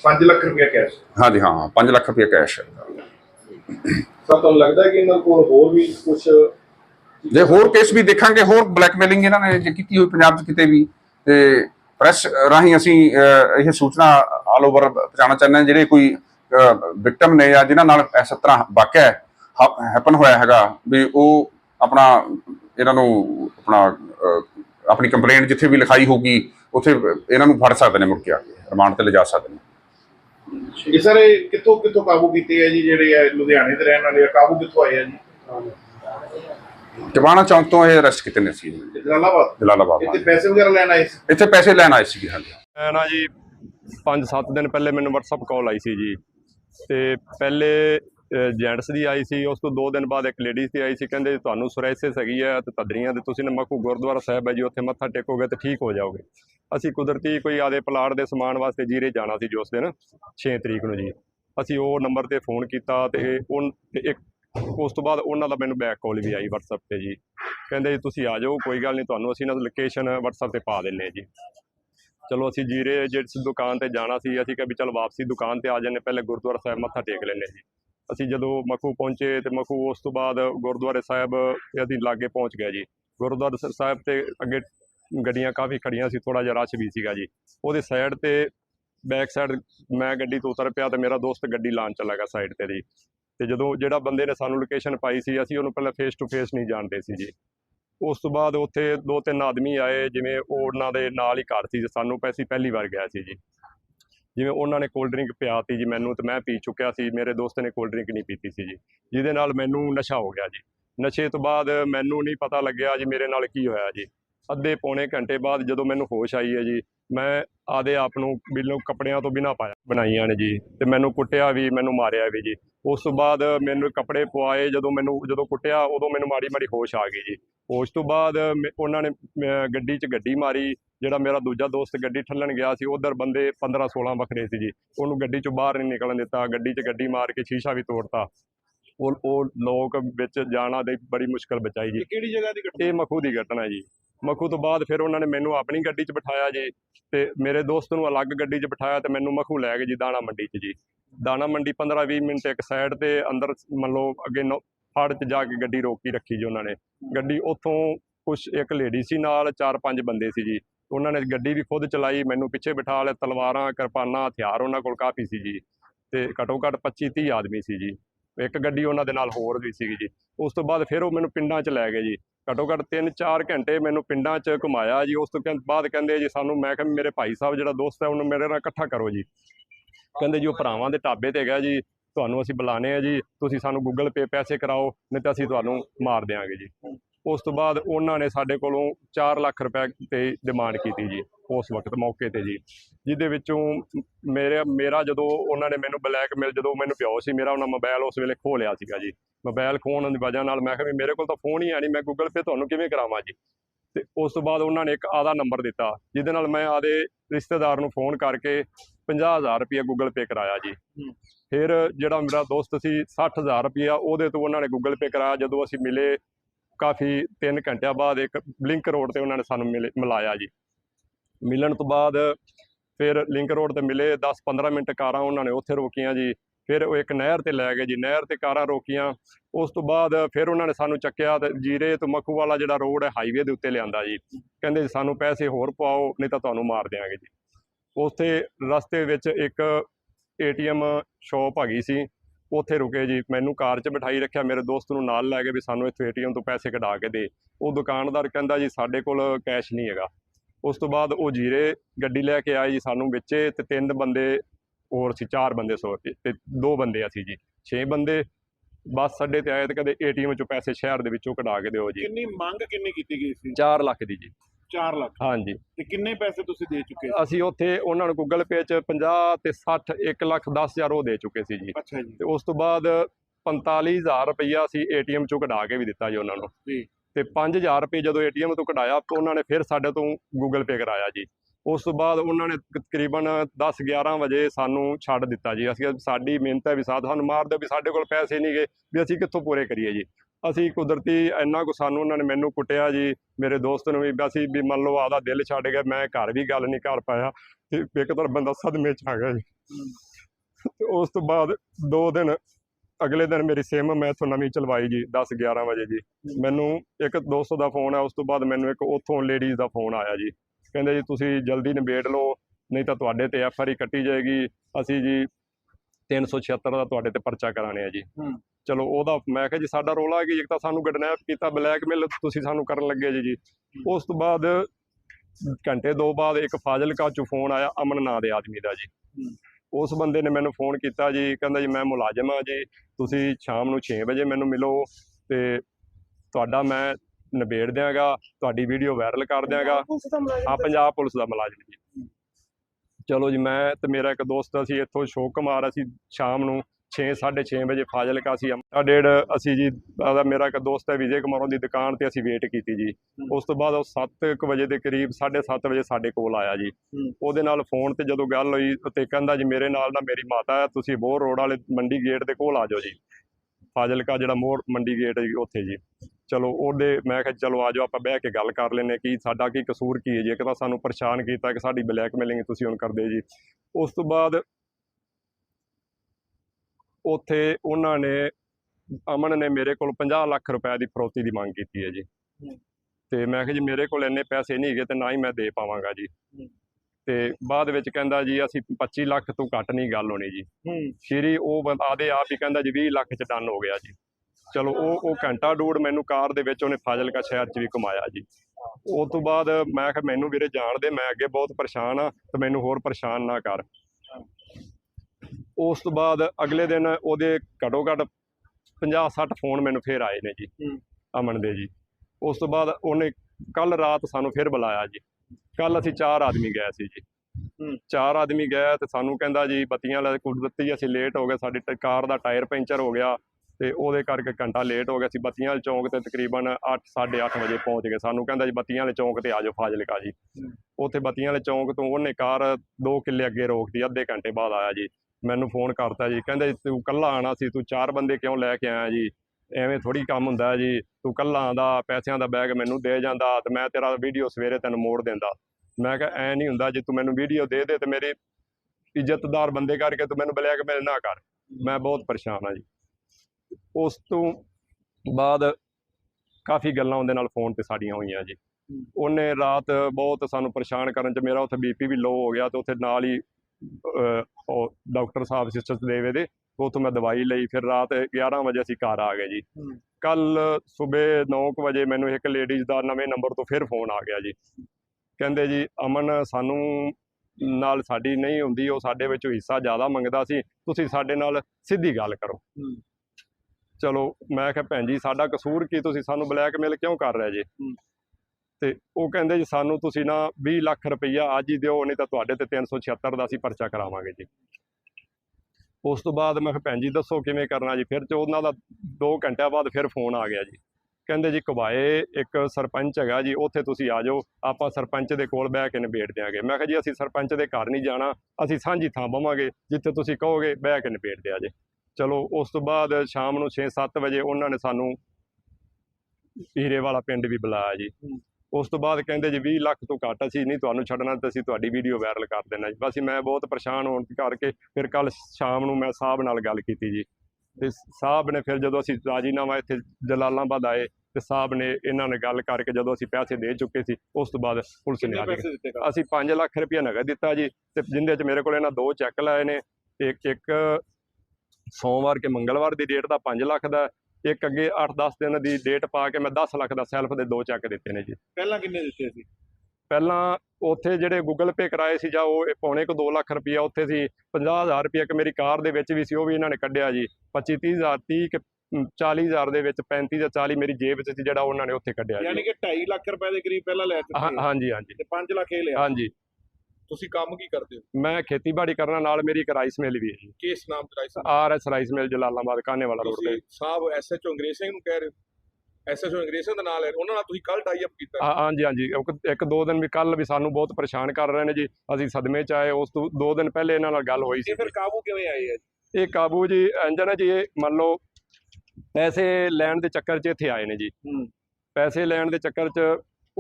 5 ਲੱਖ ਰੁਪਇਆ ਕੈਸ਼ ਹਾਂਜੀ ਹਾਂ 5 ਲੱਖ ਰੁਪਏ ਕੈਸ਼ ਹੈ। ਸਰ ਤੁਹਾਨੂੰ ਲੱਗਦਾ ਕਿ ਇਹਨਾਂ ਕੋਲ ਹੋਰ ਵੀ ਕੁਝ ਜੇ ਹੋਰ ਕੇਸ ਵੀ ਦੇਖਾਂਗੇ ਹੋਰ ਬਲੈਕਮੇਲਿੰਗ ਇਹਨਾਂ ਨੇ ਜੇ ਕੀਤੀ ਹੋਈ ਪੰਜਾਬ 'ਚ ਕਿਤੇ ਵੀ ਤੇ ਪ੍ਰੈਸ ਰਾਹੀਂ ਅਸੀਂ ਇਹ ਸੂਚਨਾ ਆਲ ਓਵਰ ਪਹੁੰਚਾਉਣਾ ਚਾਹੁੰਦੇ ਹਾਂ, ਜਿਹੜੇ ਕੋਈ ਵਿਕਟਮ ਨੇ ਜਾਂ ਜਿਨ੍ਹਾਂ ਨਾਲ ਇਸ ਤਰ੍ਹਾਂ ਵਾਕਿਆ ਹੈਪਨ ਹੋਇਆ ਹੈਗਾ ਵੀ ਉਹ ਆਪਣਾ, ਇਹਨਾਂ ਨੂੰ ਆਪਣਾ ਆਪਣੀ ਕੰਪਲੇਂਟ ਜਿੱਥੇ ਵੀ ਲਿਖਾਈ ਹੋਊਗੀ, ਉੱਥੇ ਇਹਨਾਂ ਨੂੰ ਫੜ ਸਕਦੇ ਨੇ ਮੁੜ ਕੇ ਆ ਕੇ, ਰਿਮਾਂਡ ਤੇ ਲਿਜਾ ਸਕਦੇ ਨੇ। ਇਹ ਸਰ, ਇਹ ਕਿੱਥੋਂ ਕਿੱਥੋਂ ਕਾਬੂ ਕੀਤੇ ਆ ਜੀ, ਜਿਹੜੇ ਆ ਲੁਧਿਆਣੇ ਦੇ ਰਹਿਣ ਵਾਲੇ ਆ? ਕਾਬੂ ਕਿੱਥੋਂ ਆਏ ਆ ਜੀ? ਟਿਵਾਣਾ ਚੌਂਕ ਤੋਂ ਇਹ ਅਰੈਸਟ ਕੀਤੇ ਨੇ ਸੀ। ਜਲਾਲਾਬਾਦ? ਜਲਾਲਾਬਾਦ ਇੱਥੇ ਪੈਸੇ ਵਗੈਰਾ ਲੈਣ ਆਏ ਸੀ? ਇੱਥੇ ਪੈਸੇ ਲੈਣ ਆਏ ਸੀਗੇ ਹਾਂਜੀ। ਮੈਂ ਨਾ ਜੀ 5-7 ਦਿਨ ਪਹਿਲੇ ਮੈਨੂੰ WhatsApp ਕਾਲ ਆਈ ਸੀ ਜੀ। ਤੇ ਪਹਿਲੇ ਜੈਂਟਸ ਦੀ ਆਈ ਸੀ ਉਸ ਤੋਂ 2 ਦਿਨ ਬਾਅਦ ਇੱਕ ਲੇਡੀਜ਼ ਦੀ ਆਈ ਸੀ ਕਹਿੰਦੇ ਤੁਹਾਨੂੰ ਸੋਰਾਇਸਿਸ ਹੈਗੀ ਹੈ ਤੇ ਤਦਰੀਆਂ ਦੇ ਤੁਸੀਂ ਨਮਕੂ ਗੁਰਦੁਆਰਾ ਸਾਹਿਬ ਹੈ ਜੀ ਉੱਥੇ ਮੱਥਾ ਟੇਕੋਗੇ ਤੇ ਠੀਕ ਹੋ ਜਾਓਗੇ। ਅਸੀਂ ਕੁਦਰਤੀ ਕੋਈ ਆਦੇ ਪਲਾਟ ਦੇ ਸਮਾਨ ਵਾਸਤੇ ਜੀਰੇ ਜਾਣਾ ਸੀ ਜੀ ਉਸ ਦਿਨ 6 ਤਰੀਕ ਨੂੰ ਜੀ। ਅਸੀਂ ਉਹ ਨੰਬਰ ਤੇ ਫੋਨ ਕੀਤਾ ਤੇ ਉਹ ਇੱਕ ਉਸ ਤੋਂ ਬਾਅਦ ਉਹਨਾਂ ਦਾ ਮੈਨੂੰ ਬੈਕ ਕਾਲ ਵੀ ਆਈ WhatsApp ਤੇ ਜੀ। ਕਹਿੰਦੇ ਜੀ, ਤੁਸੀਂ ਆ ਜਾਓ, ਕੋਈ ਗੱਲ ਨਹੀਂ, ਤੁਹਾਨੂੰ ਅਸੀਂ ਨਾ ਲੋਕੇਸ਼ਨ WhatsApp ਤੇ ਪਾ ਦਿੰਨੇ ਹਾਂ ਜੀ। ਚਲੋ ਅਸੀਂ ਜੀਰੇ ਜਿਸ ਦੁਕਾਨ ਤੇ ਜਾਣਾ ਸੀ, ਅਸੀਂ ਕਿਹਾ ਵੀ ਚਲ ਵਾਪਸੀ ਦੁਕਾਨ ਤੇ ਆ ਜਾਂਦੇ, ਪਹਿਲੇ ਗੁਰਦੁਆਰਾ ਸਾਹਿਬ ਮੱਥਾ ਟੇਕ ਲੈਂਦੇ ਜੀ। ਅਸੀਂ ਜਦੋਂ ਮਖੂ ਪਹੁੰਚੇ ਤੇ ਮਖੂ ਉਸ ਤੋਂ ਬਾਅਦ ਗੁਰਦੁਆਰੇ ਸਾਹਿਬ ਤੇ ਅਸੀਂ ਲਾਗੇ ਪਹੁੰਚ ਗਏ ਜੀ। ਗੁਰਦੁਆਰਾ ਸਾਹਿਬ ਤੇ ਅੱਗੇ ਗੱਡੀਆਂ ਕਾਫੀ ਖੜੀਆਂ ਸੀ ਥੋੜਾ ਜਿਹਾ ਰਸ਼ ਵੀ ਸੀਗਾ ਜੀ। ਉਹਦੇ ਸਾਈਡ ਤੇ ਬੈਕ ਸਾਈਡ ਮੈਂ ਗੱਡੀ ਤੋਂ ਉਤਰ ਪਿਆ ਤੇ ਮੇਰਾ ਦੋਸਤ ਗੱਡੀ ਲਾਉਣ ਚਲਾ ਗਿਆ ਸਾਈਡ ਤੇ ਜੀ। ਤੇ ਜਦੋਂ ਜਿਹੜਾ ਬੰਦੇ ਨੇ ਸਾਨੂੰ ਲੋਕੇਸ਼ਨ ਪਾਈ ਸੀ, ਅਸੀਂ ਉਹਨੂੰ ਪਹਿਲਾਂ ਫੇਸ ਟੂ ਫੇਸ ਨਹੀਂ ਜਾਣਦੇ ਸੀ ਜੀ। ਉਸ ਤੋਂ ਬਾਅਦ ਉੱਥੇ ਦੋ ਤਿੰਨ ਆਦਮੀ ਆਏ, ਜਿਵੇਂ ਉਹ ਉਹਨਾਂ ਦੇ ਨਾਲ ਹੀ ਘਰ ਸੀ ਸਾਨੂੰ ਪੈਸੀ ਪਹਿਲੀ ਵਾਰ ਗਿਆ ਸੀ ਜੀ। ਜਿਵੇਂ ਉਹਨਾਂ ਨੇ ਕੋਲਡ ਡਰਿੰਕ ਪਿਆਤੀ ਜੀ ਮੈਨੂੰ ਤੇ ਮੈਂ ਪੀ ਚੁੱਕਿਆ ਸੀ, ਮੇਰੇ ਦੋਸਤ ਨੇ ਕੋਲਡ ਡਰਿੰਕ ਨਹੀਂ ਪੀਤੀ ਸੀ ਜੀ। ਜਿਹਦੇ ਨਾਲ ਮੈਨੂੰ ਨਸ਼ਾ ਹੋ ਗਿਆ ਜੀ। ਨਸ਼ੇ ਤੋਂ ਬਾਅਦ ਮੈਨੂੰ ਨਹੀਂ ਪਤਾ ਲੱਗਿਆ ਜੀ ਮੇਰੇ ਨਾਲ ਕੀ ਹੋਇਆ ਜੀ। ਅੱਧੇ ਪੌਣੇ ਘੰਟੇ ਬਾਅਦ ਜਦੋਂ ਮੈਨੂੰ ਹੋਸ਼ ਆਈ ਹੈ ਜੀ, ਮੈਂ ਆਦੇ ਆਪ ਨੂੰ ਬਿਲੋ ਕੱਪੜਿਆਂ ਤੋਂ ਬਿਨਾਂ ਪਾਇਆ, ਬਣਾਈਆਂ ਨੇ ਜੀ। ਤੇ ਮੈਨੂੰ ਕੁੱਟਿਆ ਵੀ, ਮੈਨੂੰ ਮਾਰਿਆ ਵੀ ਜੀ। ਉਸ ਤੋਂ ਬਾਅਦ ਮੈਨੂੰ ਕੱਪੜੇ ਪਵਾਏ ਜਦੋਂ ਮੈਨੂੰ ਜਦੋਂ ਕੁੱਟਿਆ ਉਦੋਂ ਮੈਨੂੰ ਮਾੜੀ ਮਾੜੀ ਹੋਸ਼ ਆ ਗਈ ਜੀ। ਹੋਸ਼ ਤੋਂ ਬਾਅਦ ਉਹਨਾਂ ਨੇ ਗੱਡੀ 'ਚ ਗੱਡੀ ਮਾਰੀ ਜਿਹੜਾ ਮੇਰਾ ਦੂਜਾ ਦੋਸਤ ਗੱਡੀ ਠੱਲਣ ਗਿਆ ਸੀ ਉਧਰ ਬੰਦੇ 15 16 ਵੱਖਰੇ ਸੀ ਜੀ। ਉਹਨੂੰ ਗੱਡੀ 'ਚੋਂ ਬਾਹਰ ਨਹੀਂ ਨਿਕਲਣ ਦਿੱਤਾ ਗੱਡੀ 'ਚ ਗੱਡੀ ਮਾਰ ਕੇ ਸ਼ੀਸ਼ਾ ਵੀ ਤੋੜਤਾ। ਉਹ ਉਹ ਲੋਕ ਵਿੱਚ ਜਾਣਾ ਦੇ ਬੜੀ ਮੁਸ਼ਕਲ ਬਚਾਈ ਜੀ। ਕਿਹੜੀ ਜਗ੍ਹਾ ਦੀ ਘਟਨਾ? ਇਹ ਮਖੂ ਦੀ ਘਟਨਾ ਜੀ। ਮਖੂ ਤੋਂ ਬਾਅਦ ਫਿਰ ਉਹਨਾਂ ਨੇ ਮੈਨੂੰ ਆਪਣੀ ਗੱਡੀ 'ਚ ਬਿਠਾਇਆ ਜੀ ਤੇ ਮੇਰੇ ਦੋਸਤ ਨੂੰ ਅਲੱਗ ਗੱਡੀ 'ਚ ਬਿਠਾਇਆ ਤੇ ਮੈਨੂੰ ਮਖੂ ਲੈ ਗਏ ਜੀ ਦਾਣਾ ਮੰਡੀ 'ਚ ਜੀ। ਦਾਣਾ ਮੰਡੀ 15-20 ਮਿੰਟ ਇੱਕ ਸਾਈਡ ਤੇ ਅੰਦਰ ਮੰਨ ਲਓ ਅੱਗੇ ਨੌ- ਫੜ 'ਚ ਜਾ ਕੇ ਗੱਡੀ ਰੋਕੀ ਰੱਖੀ ਜੀ ਉਹਨਾਂ ਨੇ। ਗੱਡੀ ਉੱਥੋਂ ਕੁਛ ਇੱਕ ਲੇਡੀ ਸੀ ਨਾਲ ਚਾਰ ਪੰਜ ਬੰਦੇ ਸੀ ਜੀ। ਉਹਨਾਂ ਨੇ ਗੱਡੀ ਵੀ ਖੁਦ ਚਲਾਈ, ਮੈਨੂੰ ਪਿੱਛੇ ਬਿਠਾ ਲਿਆ, ਤਲਵਾਰਾਂ, ਕਿਰਪਾਨਾਂ, ਹਥਿਆਰ ਉਹਨਾਂ ਕੋਲ ਕਾਫੀ ਸੀ ਜੀ ਤੇ ਘੱਟੋ ਘੱਟ 25-30 ਆਦਮੀ ਸੀ ਜੀ। ਇੱਕ ਗੱਡੀ ਉਹਨਾਂ ਦੇ ਨਾਲ ਹੋਰ ਵੀ ਸੀਗੀ ਜੀ। ਉਸ ਤੋਂ ਬਾਅਦ ਫਿਰ ਉਹ ਮੈਨੂੰ ਪਿੰਡਾਂ 'ਚ ਲੈ ਗਏ ਜੀ। ਘੱਟੋ ਘੱਟ 3-4 ਘੰਟੇ ਮੈਨੂੰ ਪਿੰਡਾਂ 'ਚ ਘੁਮਾਇਆ ਜੀ। ਉਸ ਤੋਂ ਕਹਿੰ- ਬਾਅਦ ਕਹਿੰਦੇ ਜੀ ਸਾਨੂੰ, ਮੈਂ ਕਿਹਾ ਮੇਰੇ ਭਾਈ ਸਾਹਿਬ ਜਿਹੜਾ ਦੋਸਤ ਹੈ, ਉਹਨੂੰ ਮੇਰੇ ਨਾਲ ਇਕੱਠਾ ਕਰੋ ਜੀ। ਕਹਿੰਦੇ ਜੀ ਉਹ ਭਰਾਵਾਂ ਦੇ ਢਾਬੇ ਤੇ ਗਿਆ ਜੀ, ਤੁਹਾਨੂੰ ਅਸੀਂ ਬੁਲਾਣੇ ਆ ਜੀ, ਤੁਸੀਂ ਸਾਨੂੰ ਗੂਗਲ ਪੇ ਪੈਸੇ ਕਰਾਓ, ਨਹੀਂ ਤਾਂ ਅਸੀਂ ਤੁਹਾਨੂੰ ਮਾਰ ਦਿਆਂਗੇ ਜੀ। ਉਸ ਤੋਂ ਬਾਅਦ ਉਹਨਾਂ ਨੇ ਸਾਡੇ ਕੋਲੋਂ 4 ਲੱਖ ਰੁਪਏ ਤੇ ਡਿਮਾਂਡ ਕੀਤੀ ਜੀ, ਉਸ ਵਕਤ ਮੌਕੇ ਤੇ ਜੀ। ਜਿਹਦੇ ਵਿੱਚੋਂ ਮੇਰੇ, ਮੇਰਾ ਜਦੋਂ ਉਹਨਾਂ ਨੇ ਮੈਨੂੰ ਬਲੈਕਮੇਲ ਜਦੋਂ ਮੈਨੂੰ ਪਿਓ ਸੀ, ਮੇਰਾ ਉਹਨਾਂ ਮੋਬਾਈਲ ਉਸ ਵੇਲੇ ਖੋਹ ਲਿਆ ਸੀਗਾ ਜੀ। ਮੋਬਾਈਲ ਖੋਹਣ ਦੀ ਵਜ੍ਹਾ ਨਾਲ ਮੈਂ ਕਿਹਾ ਵੀ ਮੇਰੇ ਕੋਲ ਤਾਂ ਫੋਨ ਹੀ ਹੈ ਨਹੀਂ, ਮੈਂ ਗੂਗਲ ਪੇ ਤੁਹਾਨੂੰ ਕਿਵੇਂ ਕਰਾਵਾਂ ਜੀ? ਤੇ ਉਸ ਤੋਂ ਬਾਅਦ ਉਹਨਾਂ ਨੇ ਇੱਕ ਆਦਾ ਨੰਬਰ ਦਿੱਤਾ, ਜਿਹਦੇ ਨਾਲ ਮੈਂ ਆਦੇ ਰਿਸ਼ਤੇਦਾਰ ਨੂੰ ਫੋਨ ਕਰਕੇ 50000 ਰੁਪਏ ਗੂਗਲ ਪੇ ਕਰਾਇਆ ਜੀ। ਫਿਰ ਜਿਹੜਾ ਮੇਰਾ ਦੋਸਤ ਸੀ 60000 ਰੁਪਇਆ ਉਹਦੇ ਤੋਂ ਉਹਨਾਂ ਨੇ ਗੂਗਲ ਪੇ ਕਰਾਇਆ। ਜਦੋਂ ਅਸੀਂ ਮਿਲੇ ਕਾਫੀ 3 ਘੰਟਿਆਂ ਬਾਅਦ ਇੱਕ ਲਿੰਕ ਰੋਡ ਤੇ ਉਹਨਾਂ ਨੇ ਸਾਨੂੰ ਮਿਲੇ ਮਿਲਾਇਆ ਜੀ। ਮਿਲਣ ਤੋਂ ਬਾਅਦ ਫਿਰ ਲਿੰਕ ਰੋਡ ਤੇ ਮਿਲੇ 10-15 ਮਿੰਟ ਕਾਰਾਂ ਉਹਨਾਂ ਨੇ ਉੱਥੇ ਰੋਕੀਆਂ ਜੀ। ਫਿਰ ਉਹ ਇੱਕ ਨਹਿਰ ਤੇ ਲੈ ਗਏ ਜੀ। ਨਹਿਰ ਤੇ ਕਾਰਾਂ ਰੋਕੀਆਂ। ਉਸ ਤੋਂ ਬਾਅਦ ਫਿਰ ਉਹਨਾਂ ਨੇ ਸਾਨੂੰ ਚੱਕਿਆ ਤੇ ਜੀਰੇ ਤੋਂ ਮਖੂ ਵਾਲਾ ਜਿਹੜਾ ਰੋਡ ਹੈ ਹਾਈਵੇ ਦੇ ਉੱਤੇ ਲਿਆਂਦਾ ਜੀ। ਕਹਿੰਦੇ ਸਾਨੂੰ ਪੈਸੇ ਹੋਰ ਪਵਾਓ ਨਹੀਂ ਤਾਂ ਤੁਹਾਨੂੰ ਮਾਰ ਦਿਆਂਗੇ ਜੀ। ਉੱਥੇ ਰਸਤੇ ਵਿੱਚ ਇੱਕ ਏਟੀਐਮ ਸ਼ਾਪ ਹੈਗੀ ਸੀ। ਉੱਥੇ ਰੁਕੇ ਜੀ। ਮੈਨੂੰ ਕਾਰ 'ਚ ਬਿਠਾਈ ਰੱਖਿਆ। ਮੇਰੇ ਦੋਸਤ ਨੂੰ ਨਾਲ ਲੈ ਕੇ ਵੀ ਸਾਨੂੰ ਇੱਥੇ ਏਟੀਐਮ ਤੋਂ ਪੈਸੇ ਕਢਾ ਕੇ ਦੇ। ਉਹ ਦੁਕਾਨਦਾਰ ਕਹਿੰਦਾ ਜੀ ਸਾਡੇ ਕੋਲ ਕੈਸ਼ ਨਹੀਂ ਹੈਗਾ। ਉਸ ਤੋਂ ਬਾਅਦ ਉਹ ਜੀਰੇ ਗੱਡੀ ਲੈ ਕੇ ਆਏ ਜੀ ਸਾਨੂੰ ਵਿੱਚੇ ਤੇ ਤਿੰਨ ਬੰਦੇ ਹੋਰ ਸੀ ਚਾਰ ਬੰਦੇ ਸੋ ਤੇ ਦੋ ਬੰਦੇ ਅਸੀਂ ਜੀ। 6 ਬੰਦੇ ਬੱਸ ਅੱਡੇ ਤੇ ਆਏ ਤੇ ਕਹਿੰਦੇ ਏਟੀਐਮ ਚੋਂ ਪੈਸੇ ਸ਼ਹਿਰ ਦੇ ਵਿੱਚੋਂ ਕਢਾ ਕੇ ਦਿਓ ਜੀ। ਕਿੰਨੀ ਮੰਗ ਕਿੰਨੀ ਕੀਤੀ ਗਈ ਸੀ? 4 ਲੱਖ ਦੀ ਜੀ। 4 ਲੱਖ। ਹਾਂਜੀ। ਤੇ ਕਿੰਨੇ ਪੈਸੇ ਤੁਸੀਂ ਦੇ ਚੁੱਕੇ ਅਸੀਂ ਉੱਥੇ ਉਹਨਾਂ ਨੂੰ ਗੂਗਲ ਪੇ 'ਚ 50 ਤੇ 60 1 ਲੱਖ 10 ਹਜ਼ਾਰ ਉਹ ਦੇ ਚੁੱਕੇ ਸੀ ਜੀ। ਅੱਛਾ ਜੀ। ਤੇ ਉਸ ਤੋਂ ਬਾਅਦ 45000 ਰੁਪਈਆ ਅਸੀਂ ਏਟੀਐਮ ਚੋਂ ਕਢਾ ਕੇ ਵੀ ਦਿੱਤਾ ਜੀ ਉਹਨਾਂ ਨੂੰ। ਜੀ। ਤੇ 5000 ਰੁਪਏ ਜਦੋਂ ਏਟੀਐਮ ਤੋਂ ਕਢਾਇਆ ਤਾਂ ਉਹਨਾਂ ਨੇ ਫਿਰ ਸਾਡੇ ਤੋਂ ਗੂਗਲ ਪੇ ਕਰਾਇਆ ਜੀ। ਉਸ ਤੋਂ ਬਾਅਦ ਉਹਨਾਂ ਨੇ ਤਕਰੀਬਨ 10 11 ਵਜੇ ਸਾਨੂੰ ਛੱਡ ਦਿੱਤਾ ਜੀ। ਅਸੀਂ ਸਾਡੀ ਮਿਹਨਤ ਹੈ ਵੀ ਸਾਧ ਸਾਨੂੰ ਮਾਰ ਦਿਓ ਵੀ ਸਾਡੇ ਕੋਲ ਪੈਸੇ ਨਹੀਂ ਗਏ ਵੀ ਅਸੀਂ ਕਿੱਥੋਂ ਪੂਰੇ ਕਰੀਏ ਜੀ। ਅਸੀਂ ਕੁਦਰਤੀ ਇੰਨਾ ਕੁ ਸਾਨੂੰ ਉਹਨਾਂ ਨੇ ਮੈਨੂੰ ਕੁੱਟਿਆ ਜੀ, ਮੇਰੇ ਦੋਸਤ ਨੂੰ ਵੀ, ਅਸੀਂ ਵੀ ਮੰਨ ਲਓ ਆਦਾ ਦਿਲ ਛੱਡ ਗਿਆ ਮੈਂ ਘਰ ਵੀ ਗੱਲ ਨਹੀਂ ਕਰ ਪਾਇਆ ਤੇ ਇੱਕ ਤਰ੍ਹਾਂ ਬੰਦਾ ਸਦਮੇ ਚ ਆ ਗਿਆ ਜੀ। ਤੇ ਉਸ ਤੋਂ ਬਾਅਦ ਦੋ ਦਿਨ, ਅਗਲੇ ਦਿਨ ਮੇਰੀ ਸਿਮ ਮੈਂ ਇੱਥੋਂ ਨਵੀਂ ਚਲਵਾਈ ਜੀ 10 11 ਵਜੇ ਜੀ। ਮੈਨੂੰ ਇੱਕ ਦੋਸਤ ਦਾ ਫੋਨ ਆ ਉਸ ਤੋਂ ਬਾਅਦ ਮੈਨੂੰ ਇੱਕ ਉੱਥੋਂ ਲੇਡੀਜ਼ ਦਾ ਫੋਨ ਆਇਆ ਜੀ। ਕਹਿੰਦੇ ਜੀ, ਤੁਸੀਂ ਜਲਦੀ ਨਿਬੇੜ ਲਓ, ਨਹੀਂ ਤਾਂ ਤੁਹਾਡੇ ਤੇ ਐਫ ਆਰ ਆਈ ਕੱਟੀ ਜਾਏਗੀ, ਅਸੀਂ ਜੀ 376 ਦਾ ਤੁਹਾਡੇ ਤੇ ਪਰਚਾ ਕਰਾਣੇ ਆ ਜੀ। ਚਲੋ ਉਹਦਾ ਮੈਂ ਕਿਹਾ ਜੀ ਸਾਡਾ ਰੋਲਾ ਕੀ ਇੱਕ ਤਾਂ ਸਾਨੂੰ ਕਿਡਨੈਪ ਕੀਤਾ ਬਲੈਕਮੇਲ ਤੁਸੀਂ ਸਾਨੂੰ ਕਰਨ ਲੱਗੇ ਜੀ ਜੀ। ਉਸ ਤੋਂ ਬਾਅਦ ਘੰਟੇ ਦੋ ਬਾਅਦ ਇੱਕ ਫਾਜ਼ਿਲਕਾ ਚੋਂ ਫੋਨ ਆਇਆ ਅਮਨ ਨਾਂ ਦੇ ਆਦਮੀ ਦਾ ਜੀ। ਉਸ ਬੰਦੇ ਨੇ ਮੈਨੂੰ ਫੋਨ ਕੀਤਾ ਜੀ ਕਹਿੰਦਾ ਜੀ ਮੈਂ ਮੁਲਾਜ਼ਮ ਆ ਜੀ। ਤੁਸੀਂ ਸ਼ਾਮ ਨੂੰ 6 ਵਜੇ ਮੈਨੂੰ ਮਿਲੋ ਤੇ ਤੁਹਾਡਾ ਮੈਂ ਨਿਬੇੜ ਦਿਆਂਗਾ ਤੁਹਾਡੀ ਵੀਡੀਓ ਵਾਇਰਲ ਕਰ ਦਿਆਂਗਾ। ਆ ਪੰਜਾਬ ਪੁਲਿਸ ਦਾ ਮੁਲਾਜ਼ਮ ਜੀ। ਚਲੋ ਜੀ ਮੈਂ ਤੇ ਮੇਰਾ ਇੱਕ ਦੋਸਤ ਅਸੀਂ ਇੱਥੋਂ ਸ਼ੋਕ ਕੁਮਾਰ ਅਸੀਂ ਸ਼ਾਮ ਨੂੰ 6 6:30 ਵਜੇ ਫਾਜ਼ਿਲਕਾ ਸੀ ਡੇਢ ਅਸੀਂ ਜੀ ਉਹਦਾ ਮੇਰਾ ਇੱਕ ਦੋਸਤ ਹੈ ਵਿਜੇ ਕੁਮਾਰ ਉਹਦੀ ਦੁਕਾਨ ਤੇ ਅਸੀਂ ਵੇਟ ਕੀਤੀ ਜੀ। ਉਸ ਤੋਂ ਬਾਅਦ ਉਹ 7 ਵਜੇ ਦੇ ਕਰੀਬ 7:30 ਵਜੇ ਸਾਡੇ ਕੋਲ ਆਇਆ ਜੀ। ਉਹਦੇ ਨਾਲ ਫੋਨ ਤੇ ਜਦੋਂ ਗੱਲ ਹੋਈ ਤੇ ਕਹਿੰਦਾ ਜੀ ਮੇਰੇ ਨਾਲ ਨਾ ਮੇਰੀ ਮਾਤਾ ਹੈ ਤੁਸੀਂ ਬੋਰ ਰੋਡ ਵਾਲੇ ਮੰਡੀ ਗੇਟ ਦੇ ਕੋਲ ਆ ਜਾਓ ਜੀ। ਫਾਜ਼ਿਲਕਾ ਜਿਹੜਾ ਮੋੜ ਮੰਡੀ ਗੇਟ ਹੈ ਜੀ ਉੱਥੇ ਜੀ। ਚਲੋ ਉਹਦੇ ਮੈਂ ਕਿਹਾ ਚਲੋ ਆ ਜਾਓ ਆਪਾਂ ਬਹਿ ਕੇ ਗੱਲ ਕਰ ਲੈਨੇ ਕੀ ਸਾਡਾ ਕੀ ਕਸੂਰ ਕੀ ਹੈ ਜੀ। ਇੱਕ ਤਾਂ ਸਾਨੂੰ ਪਰੇਸ਼ਾਨ ਕੀਤਾ ਕਿ ਸਾਡੀ ਬਲੈਕਮੇਲਿੰਗ ਤੁਸੀਂ ਹੁਣ ਕਰਦੇ ਜੀ। ਉਸ ਤੋਂ ਬਾਅਦ ਉੱਥੇ ਉਹਨਾਂ ਨੇ ਅਮਨ ਨੇ ਮੇਰੇ ਕੋਲ 50 ਲੱਖ ਰੁਪਏ ਦੀ ਫਰੋਤੀ ਦੀ ਮੰਗ ਕੀਤੀ ਹੈ ਜੀ। ਤੇ ਮੈਂ ਕਿਹਾ ਜੀ ਮੇਰੇ ਕੋਲ ਇੰਨੇ ਪੈਸੇ ਨਹੀਂ ਹੈਗੇ ਤੇ ਨਾ ਹੀ ਮੈਂ ਦੇ ਪਾਵਾਂਗਾ ਜੀ। ਤੇ ਬਾਅਦ ਵਿੱਚ ਕਹਿੰਦਾ ਜੀ ਅਸੀਂ 25 ਲੱਖ ਤੋਂ ਘੱਟ ਨਹੀਂ ਗੱਲ ਹੋਣੀ ਜੀ। ਹੂੰ। ਸ਼੍ਰੀ ਉਹ ਆਦੇ ਆਪ ਹੀ ਕਹਿੰਦਾ ਜੀ 20 ਲੱਖ ਚ ਡਨ ਹੋ ਗਿਆ ਜੀ। ਚਲੋ ਉਹ ਉਹ ਘੰਟਾ ਡੂੜ ਮੈਨੂੰ ਕਾਰ ਦੇ ਵਿੱਚ ਉਹਨੇ ਫਾਜ਼ਿਲਕਾ ਸ਼ਹਿਰ 'ਚ ਵੀ ਘੁਮਾਇਆ ਜੀ। ਉਸ ਤੋਂ ਬਾਅਦ ਮੈਂ ਕਿਹਾ ਮੈਨੂੰ ਵੀਰੇ ਜਾਣ ਦੇ ਮੈਂ ਅੱਗੇ ਬਹੁਤ ਪਰੇਸ਼ਾਨ ਆ ਤੇ ਮੈਨੂੰ ਹੋਰ ਪਰੇਸ਼ਾਨ ਨਾ ਕਰ। ਉਸ ਤੋਂ ਬਾਅਦ ਅਗਲੇ ਦਿਨ ਉਹਦੇ ਘੱਟੋ ਘੱਟ 50 60 ਫੋਨ ਮੈਨੂੰ ਫੇਰ ਆਏ ਨੇ ਜੀ। ਅਮਨ ਦੇ ਜੀ। ਉਸ ਤੋਂ ਬਾਅਦ ਉਹਨੇ ਕੱਲ ਰਾਤ ਸਾਨੂੰ ਫਿਰ ਬੁਲਾਇਆ ਜੀ। ਕੱਲ ਅਸੀਂ ਚਾਰ ਆਦਮੀ ਗਏ ਸੀ ਜੀ। ਚਾਰ ਆਦਮੀ ਗਏ ਤੇ ਸਾਨੂੰ ਕਹਿੰਦਾ ਜੀ ਬੱਤੀਆਂ ਲੈ ਕੁਦਰਤੀ ਅਸੀਂ ਲੇਟ ਹੋ ਗਏ ਸਾਡੀ ਕਾਰ ਦਾ ਟਾਇਰ ਪੈਂਚਰ ਹੋ ਗਿਆ ਤੇ ਉਹਦੇ ਕਰਕੇ ਘੰਟਾ ਲੇਟ ਹੋ ਗਿਆ ਸੀ ਬੱਤੀਆਂ ਵਾਲੇ ਚੌਂਕ ਤੇ ਤਕਰੀਬਨ 8 8:30 ਵਜੇ ਪਹੁੰਚ ਗਏ। ਸਾਨੂੰ ਕਹਿੰਦਾ ਜੀ ਬੱਤੀਆਂ ਵਾਲੇ ਚੌਂਕ ਤੇ ਆ ਜਾਓ ਫਾਜ਼ਿਲਕਾ ਜੀ। ਉੱਥੇ ਬੱਤੀਆਂ ਵਾਲੇ ਚੌਂਕ ਤੋਂ ਉਹਨੇ ਕਾਰ 2 ਕਿੱਲੇ ਅੱਗੇ ਰੋਕਤੀ ਅੱਧੇ ਘੰਟੇ ਬਾਅਦ ਆਇਆ ਜੀ। ਮੈਨੂੰ ਫੋਨ ਕਰਤਾ ਜੀ ਕਹਿੰਦਾ ਜੀ ਤੂੰ ਕੱਲਾ ਆਣਾ ਸੀ ਤੂੰ ਚਾਰ ਬੰਦੇ ਕਿਉਂ ਲੈ ਕੇ ਆਇਆ ਜੀ? ਐਵੇਂ ਥੋੜੀ ਕੰਮ ਹੁੰਦਾ ਜੀ, ਤੂੰ ਕੱਲਾ ਆਂਦਾ ਪੈਸਿਆਂ ਦਾ ਬੈਗ ਮੈਨੂੰ ਦੇ ਜਾਂਦਾ ਤੇ ਮੈਂ ਤੇਰਾ ਵੀਡੀਓ ਸਵੇਰੇ ਤੈਨੂੰ ਮੋੜ ਦਿੰਦਾ। ਮੈਂ ਕਿਹਾ, ਐ ਨਹੀਂ ਹੁੰਦਾ, ਜੇ ਤੂੰ ਮੈਨੂੰ ਵੀਡੀਓ ਦੇ ਦੇ ਤੇ ਮੇਰੇ ਇੱਜ਼ਤਦਾਰ ਬੰਦੇ ਕਰਕੇ ਤੂੰ ਮੈਨੂੰ ਬਲੈਕਮੇਲ ਨਾ ਕਰ। ਮੈਂ ਬਹੁਤ ਪਰੇਸ਼ਾਨ ਆ ਜੀ। ਉਸ ਤੋਂ ਬਾਅਦ ਕਾਫੀ ਗੱਲਾਂ ਉਹਦੇ ਨਾਲ ਫੋਨ ਤੇ ਸਾਡੀਆਂ ਹੋਈਆਂ ਜੀ। ਉਹਨੇ ਰਾਤ ਬਹੁਤ ਸਾਨੂੰ ਪਰੇਸ਼ਾਨ ਕਰਨ ਚ, ਮੇਰਾ ਉੱਥੇ ਬੀਪੀ ਵੀ ਲੋ ਹੋ ਗਿਆ ਤੇ ਉੱਥੇ ਨਾਲ ਹੀ ਉਹ ਡਾਕਟਰ ਸਾਹਿਬ ਸਿਸਟਰ ਦੇਵੇ ਦੇ ਉੱਥੋਂ ਮੈਂ ਦਵਾਈ ਲਈ ਫਿਰ ਰਾਤ 11 ਵਜੇ ਅਸੀਂ ਘਰ ਆ ਗਏ ਜੀ। ਕੱਲ ਸਵੇਰ 9 ਵਜੇ ਮੈਨੂੰ ਇੱਕ ਲੇਡੀਜ਼ ਦਾ ਨਵੇਂ ਨੰਬਰ ਤੋਂ ਫਿਰ ਫੋਨ ਆ ਗਿਆ ਜੀ। ਕਹਿੰਦੇ ਜੀ ਅਮਨ ਸਾਨੂੰ ਨਾਲ ਸਾਡੀ ਨਹੀਂ ਹੁੰਦੀ ਉਹ ਸਾਡੇ ਵਿੱਚੋਂ ਹਿੱਸਾ ਜ਼ਿਆਦਾ ਮੰਗਦਾ ਸੀ ਤੁਸੀਂ ਸਾਡੇ ਨਾਲ ਸਿੱਧੀ ਗੱਲ ਕਰੋ। ਚਲੋ ਮੈਂ ਕਿਹਾ ਭੈਣ ਜੀ ਸਾਡਾ ਕਸੂਰ ਕੀ? ਤੁਸੀਂ ਸਾਨੂੰ ਬਲੈਕਮੇਲ ਕਿਉਂ ਕਰ ਰਹੇ ਜੀ? ਤੇ ਉਹ ਕਹਿੰਦੇ ਜੀ ਸਾਨੂੰ ਤੁਸੀਂ ਨਾ 20 ਲੱਖ ਰੁਪਈਆ ਅੱਜ ਹੀ ਦਿਓ ਨਹੀਂ ਤਾਂ ਤੁਹਾਡੇ ਤੇ 376 ਦਾ ਅਸੀਂ ਪਰਚਾ ਕਰਾਵਾਂਗੇ ਜੀ। ਉਸ ਤੋਂ ਬਾਅਦ ਮੈਂ ਕਿਹਾ, ਭੈਣ ਜੀ ਦੱਸੋ ਕਿਵੇਂ ਕਰਨਾ ਜੀ? ਫਿਰ ਤੇ ਉਹਨਾਂ ਦਾ 2 ਘੰਟਿਆਂ ਬਾਅਦ ਫਿਰ ਫੋਨ ਆ ਗਿਆ ਜੀ। ਕਹਿੰਦੇ ਜੀ ਕਬਾਏ ਇੱਕ ਸਰਪੰਚ ਹੈਗਾ ਜੀ, ਉੱਥੇ ਤੁਸੀਂ ਆ ਜਾਓ, ਆਪਾਂ ਸਰਪੰਚ ਦੇ ਕੋਲ ਬਹਿ ਕੇ ਨਿਬੇੜ ਦਿਆਂਗੇ। ਮੈਂ ਕਿਹਾ, ਜੀ ਅਸੀਂ ਸਰਪੰਚ ਦੇ ਘਰ ਨਹੀਂ ਜਾਣਾ, ਅਸੀਂ ਸਾਂਝੀ ਥਾਂ ਬਵਾਂਗੇ, ਜਿੱਥੇ ਤੁਸੀਂ ਕਹੋਗੇ ਬਹਿ ਕੇ ਨਿਬੇੜ ਦਿਆ ਜੇ। ਚਲੋ, ਉਸ ਤੋਂ ਬਾਅਦ ਸ਼ਾਮ ਨੂੰ 6-7 ਵਜੇ ਉਹਨਾਂ ਨੇ ਸਾਨੂੰ ਹੀਰੇ ਵਾਲਾ ਪਿੰਡ ਵੀ ਬੁਲਾਇਆ ਜੀ। ਉਸ ਤੋਂ ਬਾਅਦ ਕਹਿੰਦੇ ਜੀ 20 ਲੱਖ ਤੋਂ ਘੱਟ ਅਸੀਂ ਨਹੀਂ ਤੁਹਾਨੂੰ ਛੱਡਣਾ ਤੇ ਅਸੀਂ ਤੁਹਾਡੀ ਵੀਡੀਓ ਵਾਇਰਲ ਕਰ ਦੇਣਾ ਜੀ। ਬਸ ਮੈਂ ਬਹੁਤ ਪਰੇਸ਼ਾਨ ਹੋਣ ਕਰਕੇ ਫਿਰ ਕੱਲ ਸ਼ਾਮ ਨੂੰ ਮੈਂ ਸਾਹਿਬ ਨਾਲ ਗੱਲ ਕੀਤੀ ਜੀ। ਤੇ ਸਾਹਿਬ ਨੇ ਫਿਰ ਜਦੋਂ ਅਸੀਂ ਰਾਜੀਨਾਮਾ ਇੱਥੇ ਜਲਾਲਾਬਾਦ ਆਏ ਤੇ ਸਾਹਿਬ ਨੇ ਇਹਨਾਂ ਨੇ ਗੱਲ ਕਰਕੇ ਜਦੋਂ ਅਸੀਂ ਪੈਸੇ ਦੇ ਚੁੱਕੇ ਸੀ ਉਸ ਤੋਂ ਬਾਅਦ ਪੁਲਿਸ ਨੇ ਆ ਕੇ ਅਸੀਂ 5 ਲੱਖ ਰੁਪਏ ਨਗਦ ਦਿੱਤਾ ਜੀ ਤੇ ਜਿੰਦੇ ਚ ਮੇਰੇ ਕੋਲ ਇਹਨਾਂ ਦੋ ਚੈੱਕ ਲਾਏ ਨੇ ਇੱਕ ਇੱਕ ਸੋਮਵਾਰ ਕੇ ਮੰਗਲਵਾਰ ਦੀ ਡੇਟ ਦਾ 5 ਲੱਖ ਦਾ ਇੱਕ ਅੱਗੇ 8-10 ਦਿਨ ਦੀ ਡੇਟ ਪਾ ਕੇ ਮੈਂ 10 ਲੱਖ ਦਾ ਸੈਲਫ ਦੇ ਦੋ ਚੈੱਕ ਦਿੱਤੇ ਨੇ ਜੀ। ਪਹਿਲਾਂ ਕਿੰਨੇ ਦਿੱਤੇ ਸੀ? ਪਹਿਲਾਂ ਉੱਥੇ ਜਿਹੜੇ ਗੂਗਲ ਪੇ ਕਰਾਏ ਸੀ ਜਾਂ ਉਹ ਪੌਣੇ ਕੋ 2 ਲੱਖ ਰੁਪਈਆ ਉੱਥੇ ਸੀ 50000 ਰੁਪਈਆ ਕਿ ਮੇਰੀ ਕਾਰ ਦੇ ਵਿੱਚ ਵੀ ਸੀ ਉਹ ਵੀ ਇਹਨਾਂ ਨੇ ਕੱਢਿਆ ਜੀ। 25 30000 30 ਕਿ 40000 ਦੇ ਵਿੱਚ 35 ਜਾਂ 40 ਮੇਰੀ ਜੇਬ ਵਿੱਚ ਸੀ ਜਿਹੜਾ ਉਹਨਾਂ ਨੇ ਉੱਥੇ ਕੱਢਿਆ ਯਾਨੀ ਕਿ 2.5 ਲੱਖ ਰੁਪਏ ਦੇ ਕਰੀਬ ਪਹਿਲਾਂ ਲੈ ਹਾਂ- ਚੁੱਕੇ ਹਾਂਜੀ ਹਾਂਜੀ। ਤੇ 5 ਲੱਖ ਇਹ ਲਿਆ। ਹਾਂਜੀ। ਤੁਸੀਂ ਕੰਮ ਕੀ ਕਰਦੇ ਹੋ? ਮੈਂ ਖੇਤੀਬਾੜੀ ਕਰਨ ਨਾਲ ਮੇਰੀ ਇੱਕ ਰਾਈਸ ਮਿਲ ਵੀ ਹੈ ਜੀ। ਕਿਸ ਨਾਮ ਤੇ license R S rice mill Jalalabad Kanewala road ਤੇ। ਸਾਹਿਬ ਐਸਐਚਓ ਅੰਗਰੇਜ਼ ਸਿੰਘ ਨੂੰ ਕਹਿ ਰਹੇ ਹੋ। ਐਸਐਚਓ ਅੰਗਰੇਜ਼ ਸਿੰਘ ਦਾ ਨਾਮ ਲੈ। ਉਹਨਾਂ ਨਾਲ ਤੁਸੀਂ ਕੱਲ ਟਾਈ ਅਪ ਕੀਤਾ ਹਾਂ- ਹਾਂਜੀ ਹਾਂਜੀ। ਇੱਕ- ਦੋ ਦਿਨ ਵੀ ਕੱਲ ਵੀ ਸਾਨੂੰ ਬਹੁਤ ਪਰੇਸ਼ਾਨ ਕਰ ਰਹੇ ਨੇ ਜੀ। ਅਸੀਂ ਸਦਮੇ ਚ ਆਏ ਉਸ ਤੋਂ ਦੋ ਦਿਨ ਪਹਿਲੇ ਇਹਨਾਂ ਨਾਲ ਗੱਲ ਹੋਈ ਸੀ। ਫਿਰ ਕਾਬੂ ਕਿਵੇਂ ਆਏ ਆ ਜੀ? ਇਹ ਕਾਬੂ ਜੀ ਇੰਜਨ ਹੈ ਜੀ ਇਹ ਮੰਨ ਲਓ ਪੈਸੇ ਲੈਣ ਦੇ ਚੱਕਰ 'ਚ ਇੱਥੇ ਆਏ ਨੇ ਜੀ। ਪੈਸੇ ਲੈਣ ਦੇ ਚੱਕਰ 'ਚ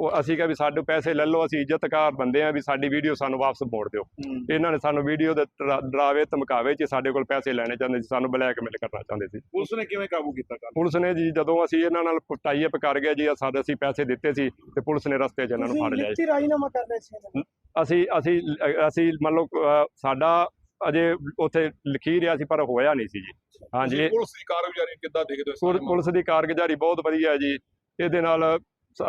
ਉਹ ਅਸੀਂ ਕਿਹਾ ਵੀ ਸਾਡੇ ਪੈਸੇ ਲੈ ਲਓ ਅਸੀਂ ਇੱਜ਼ਤਕਾਰ ਬੰਦੇ ਆ ਵੀ ਸਾਡੀ ਵੀਡੀਓ ਸਾਨੂੰ ਵਾਪਸ ਮੋੜ ਦਿਓ। ਇਹਨਾਂ ਨੇ ਸਾਨੂੰ ਵੀਡੀਓ ਦੇ ਡਰਾ- ਡਰਾਵੇ ਧਮਕਾਵੇ 'ਚ ਸਾਡੇ ਕੋਲ ਪੈਸੇ ਲੈਣੇ ਚਾਹੁੰਦੇ ਸੀ ਸਾਨੂੰ ਬਲੈਕਮੇਲ ਕਰਨਾ ਚਾਹੁੰਦੇ ਸੀ। ਪੁਲਿਸ ਨੇ ਕਿਵੇਂ ਕਾਬੂ ਕੀਤਾ ਕੱਲ ਪੁਲਿਸ ਨੇ ਜੀ ਜਦੋਂ ਅਸੀਂ ਇਹਨਾਂ ਨਾਲ ਟਾਈ ਅਪ ਕਰ ਗਏ ਜੀ ਸਾਡੇ ਅਸੀਂ ਪੈਸੇ ਦਿੱਤੇ ਸੀ ਤੇ ਪੁਲਿਸ ਨੇ ਰਸਤੇ 'ਚ ਇਹਨਾਂ ਨੂੰ ਫੜ ਲਿਆ ਜੀ। ਰਾਜੀਨਾਮਾ ਕਰਨਾ ਸੀ ਅਸੀਂ ਅਸੀਂ ਅਸੀਂ ਮੰਨ ਲਓ ਸਾਡਾ ਅਜੇ ਉੱਥੇ ਲਿਖੀ ਰਿਹਾ ਸੀ ਪਰ ਹੋਇਆ ਨਹੀਂ ਸੀ ਜੀ। ਹਾਂਜੀ। ਪੁਲਿਸ ਦੀ ਕਾਰਗੁਜ਼ਾਰੀ ਕਿੱਦਾਂ ਦੇਖਦੇ ਹੋ ਪੁਲਿਸ ਦੀ ਕਾਰਗੁਜ਼ਾਰੀ ਬਹੁਤ ਵਧੀਆ ਹੈ ਜੀ। ਇਹਦੇ ਨਾਲ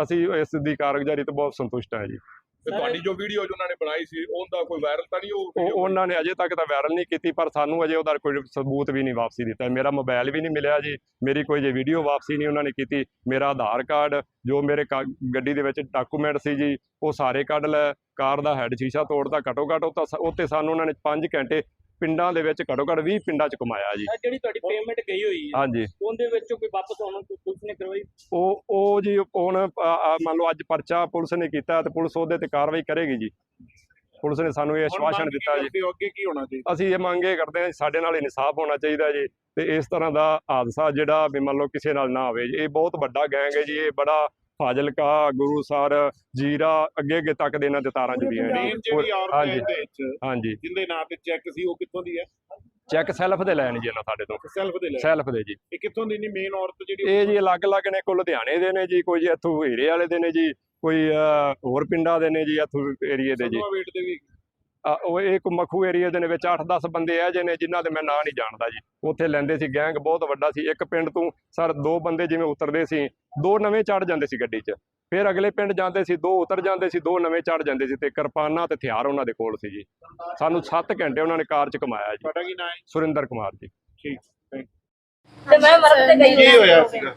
ਅਸੀਂ ਇਸ ਦੀ ਕਾਰਗੁਜ਼ਾਰੀ ਤੋਂ ਬਹੁਤ ਸੰਤੁਸ਼ਟ ਹਾਂ ਜੀ। ਤੇ ਤੁਹਾਡੀ ਜੋ ਵੀਡੀਓ ਉਹਨਾਂ ਨੇ ਬਣਾਈ ਸੀ ਉਹਦਾ ਕੋਈ ਵਾਇਰਲ ਤਾਂ ਨਹੀਂ ਉਹ ਉਹ ਉਹਨਾਂ ਨੇ ਅਜੇ ਤੱਕ ਤਾਂ ਵਾਇਰਲ ਨਹੀਂ ਕੀਤੀ ਪਰ ਸਾਨੂੰ ਅਜੇ ਉਹਦਾ ਕੋਈ ਸਬੂਤ ਵੀ ਨਹੀਂ ਵਾਪਸੀ ਦਿੱਤਾ। ਮੇਰਾ ਮੋਬਾਈਲ ਵੀ ਨਹੀਂ ਮਿਲਿਆ ਜੀ ਮੇਰੀ ਕੋਈ ਜੇ ਵੀਡੀਓ ਵਾਪਸੀ ਨਹੀਂ ਉਹਨਾਂ ਨੇ ਕੀਤੀ। ਮੇਰਾ ਆਧਾਰ ਕਾਰਡ ਜੋ ਮੇਰੇ ਕਾ- ਗੱਡੀ ਦੇ ਵਿੱਚ ਡਾਕੂਮੈਂਟ ਸੀ ਜੀ ਉਹ ਸਾਰੇ ਕੱਢ ਲੈ ਕਾਰ ਦਾ ਹੈਡ ਸ਼ੀਸ਼ਾ ਤੋੜਦਾ ਘਟੋ ਘੱਟ ਉਹ ਤਾਂ ਸ- ਉੱਤੇ ਸਾਨੂੰ ਉਹਨਾਂ ਨੇ 5 ਘੰਟੇ ਪਿੰਡਾਂ ਦੇ ਵਿੱਚ ਘਟੋ ਘੱਟ 20 ਪਿੰਡਾਂ 'ਚ ਘੁਮਾਇਆ ਜੀ। ਜਿਹੜੀ ਤੁਹਾਡੀ ਪੇਮੈਂਟ ਗਈ ਹੋਈ ਹੈ ਹਾਂਜੀ। ਉਹਦੇ ਵਿੱਚੋਂ ਕੋਈ ਵਾਪਸ ਆਉਣਾ ਕੋਈ ਪੁਲਿਸ ਨੇ ਕਰਵਾਈ? ਉਹ ਉਹ ਜੀ ਹੁਣ ਆ- ਆ ਮੰਨ ਲਓ ਅੱਜ ਪਰਚਾ ਪੁਲਿਸ ਨੇ ਕੀਤਾ ਤੇ ਪੁਲਿਸ ਉਹਦੇ ਤੇ ਕਾਰਵਾਈ ਕਰੇਗੀ ਜੀ। ਪੁਲਿਸ ਨੇ ਸਾਨੂੰ ਇਹ ਆਸ਼ਵਾਸਨ ਦਿੱਤਾ ਜੀ। ਅੱਗੇ ਕੀ ਹੋਣਾ ਚਾਹੀਦਾ? ਅਸੀਂ ਇਹ ਮੰਗੇ ਕਰਦੇ ਹਾਂ ਸਾਡੇ ਨਾਲ ਇਨਸਾਫ ਹੋਣਾ ਚਾਹੀਦਾ ਜੀ ਤੇ ਇਸ ਤਰ੍ਹਾਂ ਦਾ ਹਾਦਸਾ ਜਿਹੜਾ ਵੀ ਮੰਨ ਲਓ ਕਿਸੇ ਨਾਲ ਨਾ ਹੋਵੇ ਇਹ ਬਹੁਤ ਵੱਡਾ ਗੈਂਗ ਹੈ ਜੀ ਇਹ ਬੜਾ ਫਾਜ਼ਿਲਕਾ ਗੁਰੂਸਰ ਜੀਰਾ ਅੱਗੇ ਅੱਗੇ ਤੱਕ ਦੇ ਇਹਨਾਂ ਦੇ ਤਾਰਾਂ ਜੁੜੀਆਂ ਨੇ। ਜਿਹੜੀ ਔਰਤ ਹਾਂਜੀ ਇਹਦੇ ਵਿੱਚ ਹਾਂਜੀ। ਜਿੰਦੇ ਨਾਂ ਤੇ ਚੈੱਕ ਸੀ ਉਹ ਕਿੱਥੋਂ ਦੀ ਹੈ? ਚੈੱਕ ਸੈਲਫ ਦੇ ਲੈਣ ਜੀ ਇਹਨਾਂ ਸਾਡੇ ਤੋਂ। ਸੈਲਫ ਦੇ ਲੈ ਸੈਲਫ ਦੇ ਜੀ। ਇਹ ਕਿੱਥੋਂ ਦੀ ਨਹੀਂ ਮੇਨ ਔਰਤ ਜਿਹੜੀ ਇਹ ਜੀ ਅਲੱਗ-ਅਲੱਗ ਨੇ ਕੋਈ ਲੁਧਿਆਣੇ ਦੇ ਨੇ ਜੀ ਕੋਈ ਇੱਥੋਂ ਹੀਰੇ ਵਾਲੇ ਦੇ ਨੇ ਜੀ ਕੋਈ ਹੋਰ ਪਿੰਡਾਂ ਦੇ ਨੇ ਜੀ ਇੱਥੋਂ ਏਰੀਏ ਦੇ ਜੀ। ਉਹ ਇਹ ਕੋ ਮਖੂ ਏਰੀਆ ਦੇ ਵਿੱਚ 8-10 ਬੰਦੇ ਆ ਜਿਹਨੇ ਜਿਨ੍ਹਾਂ ਦੇ ਮੈਂ ਨਾਂ ਨਹੀਂ ਜਾਣਦਾ ਜੀ। ਉੱਥੇ ਲੈਂਦੇ ਸੀ ਗੈਂਗ ਬਹੁਤ ਵੱਡਾ ਸੀ। ਇੱਕ ਪਿੰਡ ਤੋਂ ਸਰ ਦੋ ਬੰਦੇ ਜਿਵੇਂ ਉਤਰਦੇ ਸੀ ਦੋ ਨਵੇਂ ਚੜ ਜਾਂਦੇ ਸੀ ਗੱਡੀ 'ਚ। ਫਿਰ ਅਗਲੇ ਪਿੰਡ ਜਾਂਦੇ ਸੀ ਦੋ ਉਤਰ ਜਾਂਦੇ ਸੀ ਦੋ ਨਵੇਂ ਚੜ ਜਾਂਦੇ ਸੀ ਤੇ ਕਿਰਪਾਨਾਂ ਤੇ ਹਥਿਆਰ ਉਹਨਾਂ ਦੇ ਕੋਲ ਸੀ ਜੀ ਸਾਨੂੰ 7 ਘੰਟੇ ਉਹਨਾਂ ਨੇ ਕਾਰ 'ਚ ਕਮਾਇਆ ਜੀ। ਤੁਹਾਡਾ ਕੀ ਨਾਮ ਹੈ ਸੁਰਿੰਦਰ ਕੁਮਾਰ ਜੀ। ਠੀਕ thank ਤੇ ਮੈਂ ਮਰਨ ਤੇ you। ਗਈ ਕੀ ਹੋਇਆ ਸੀਗਾ?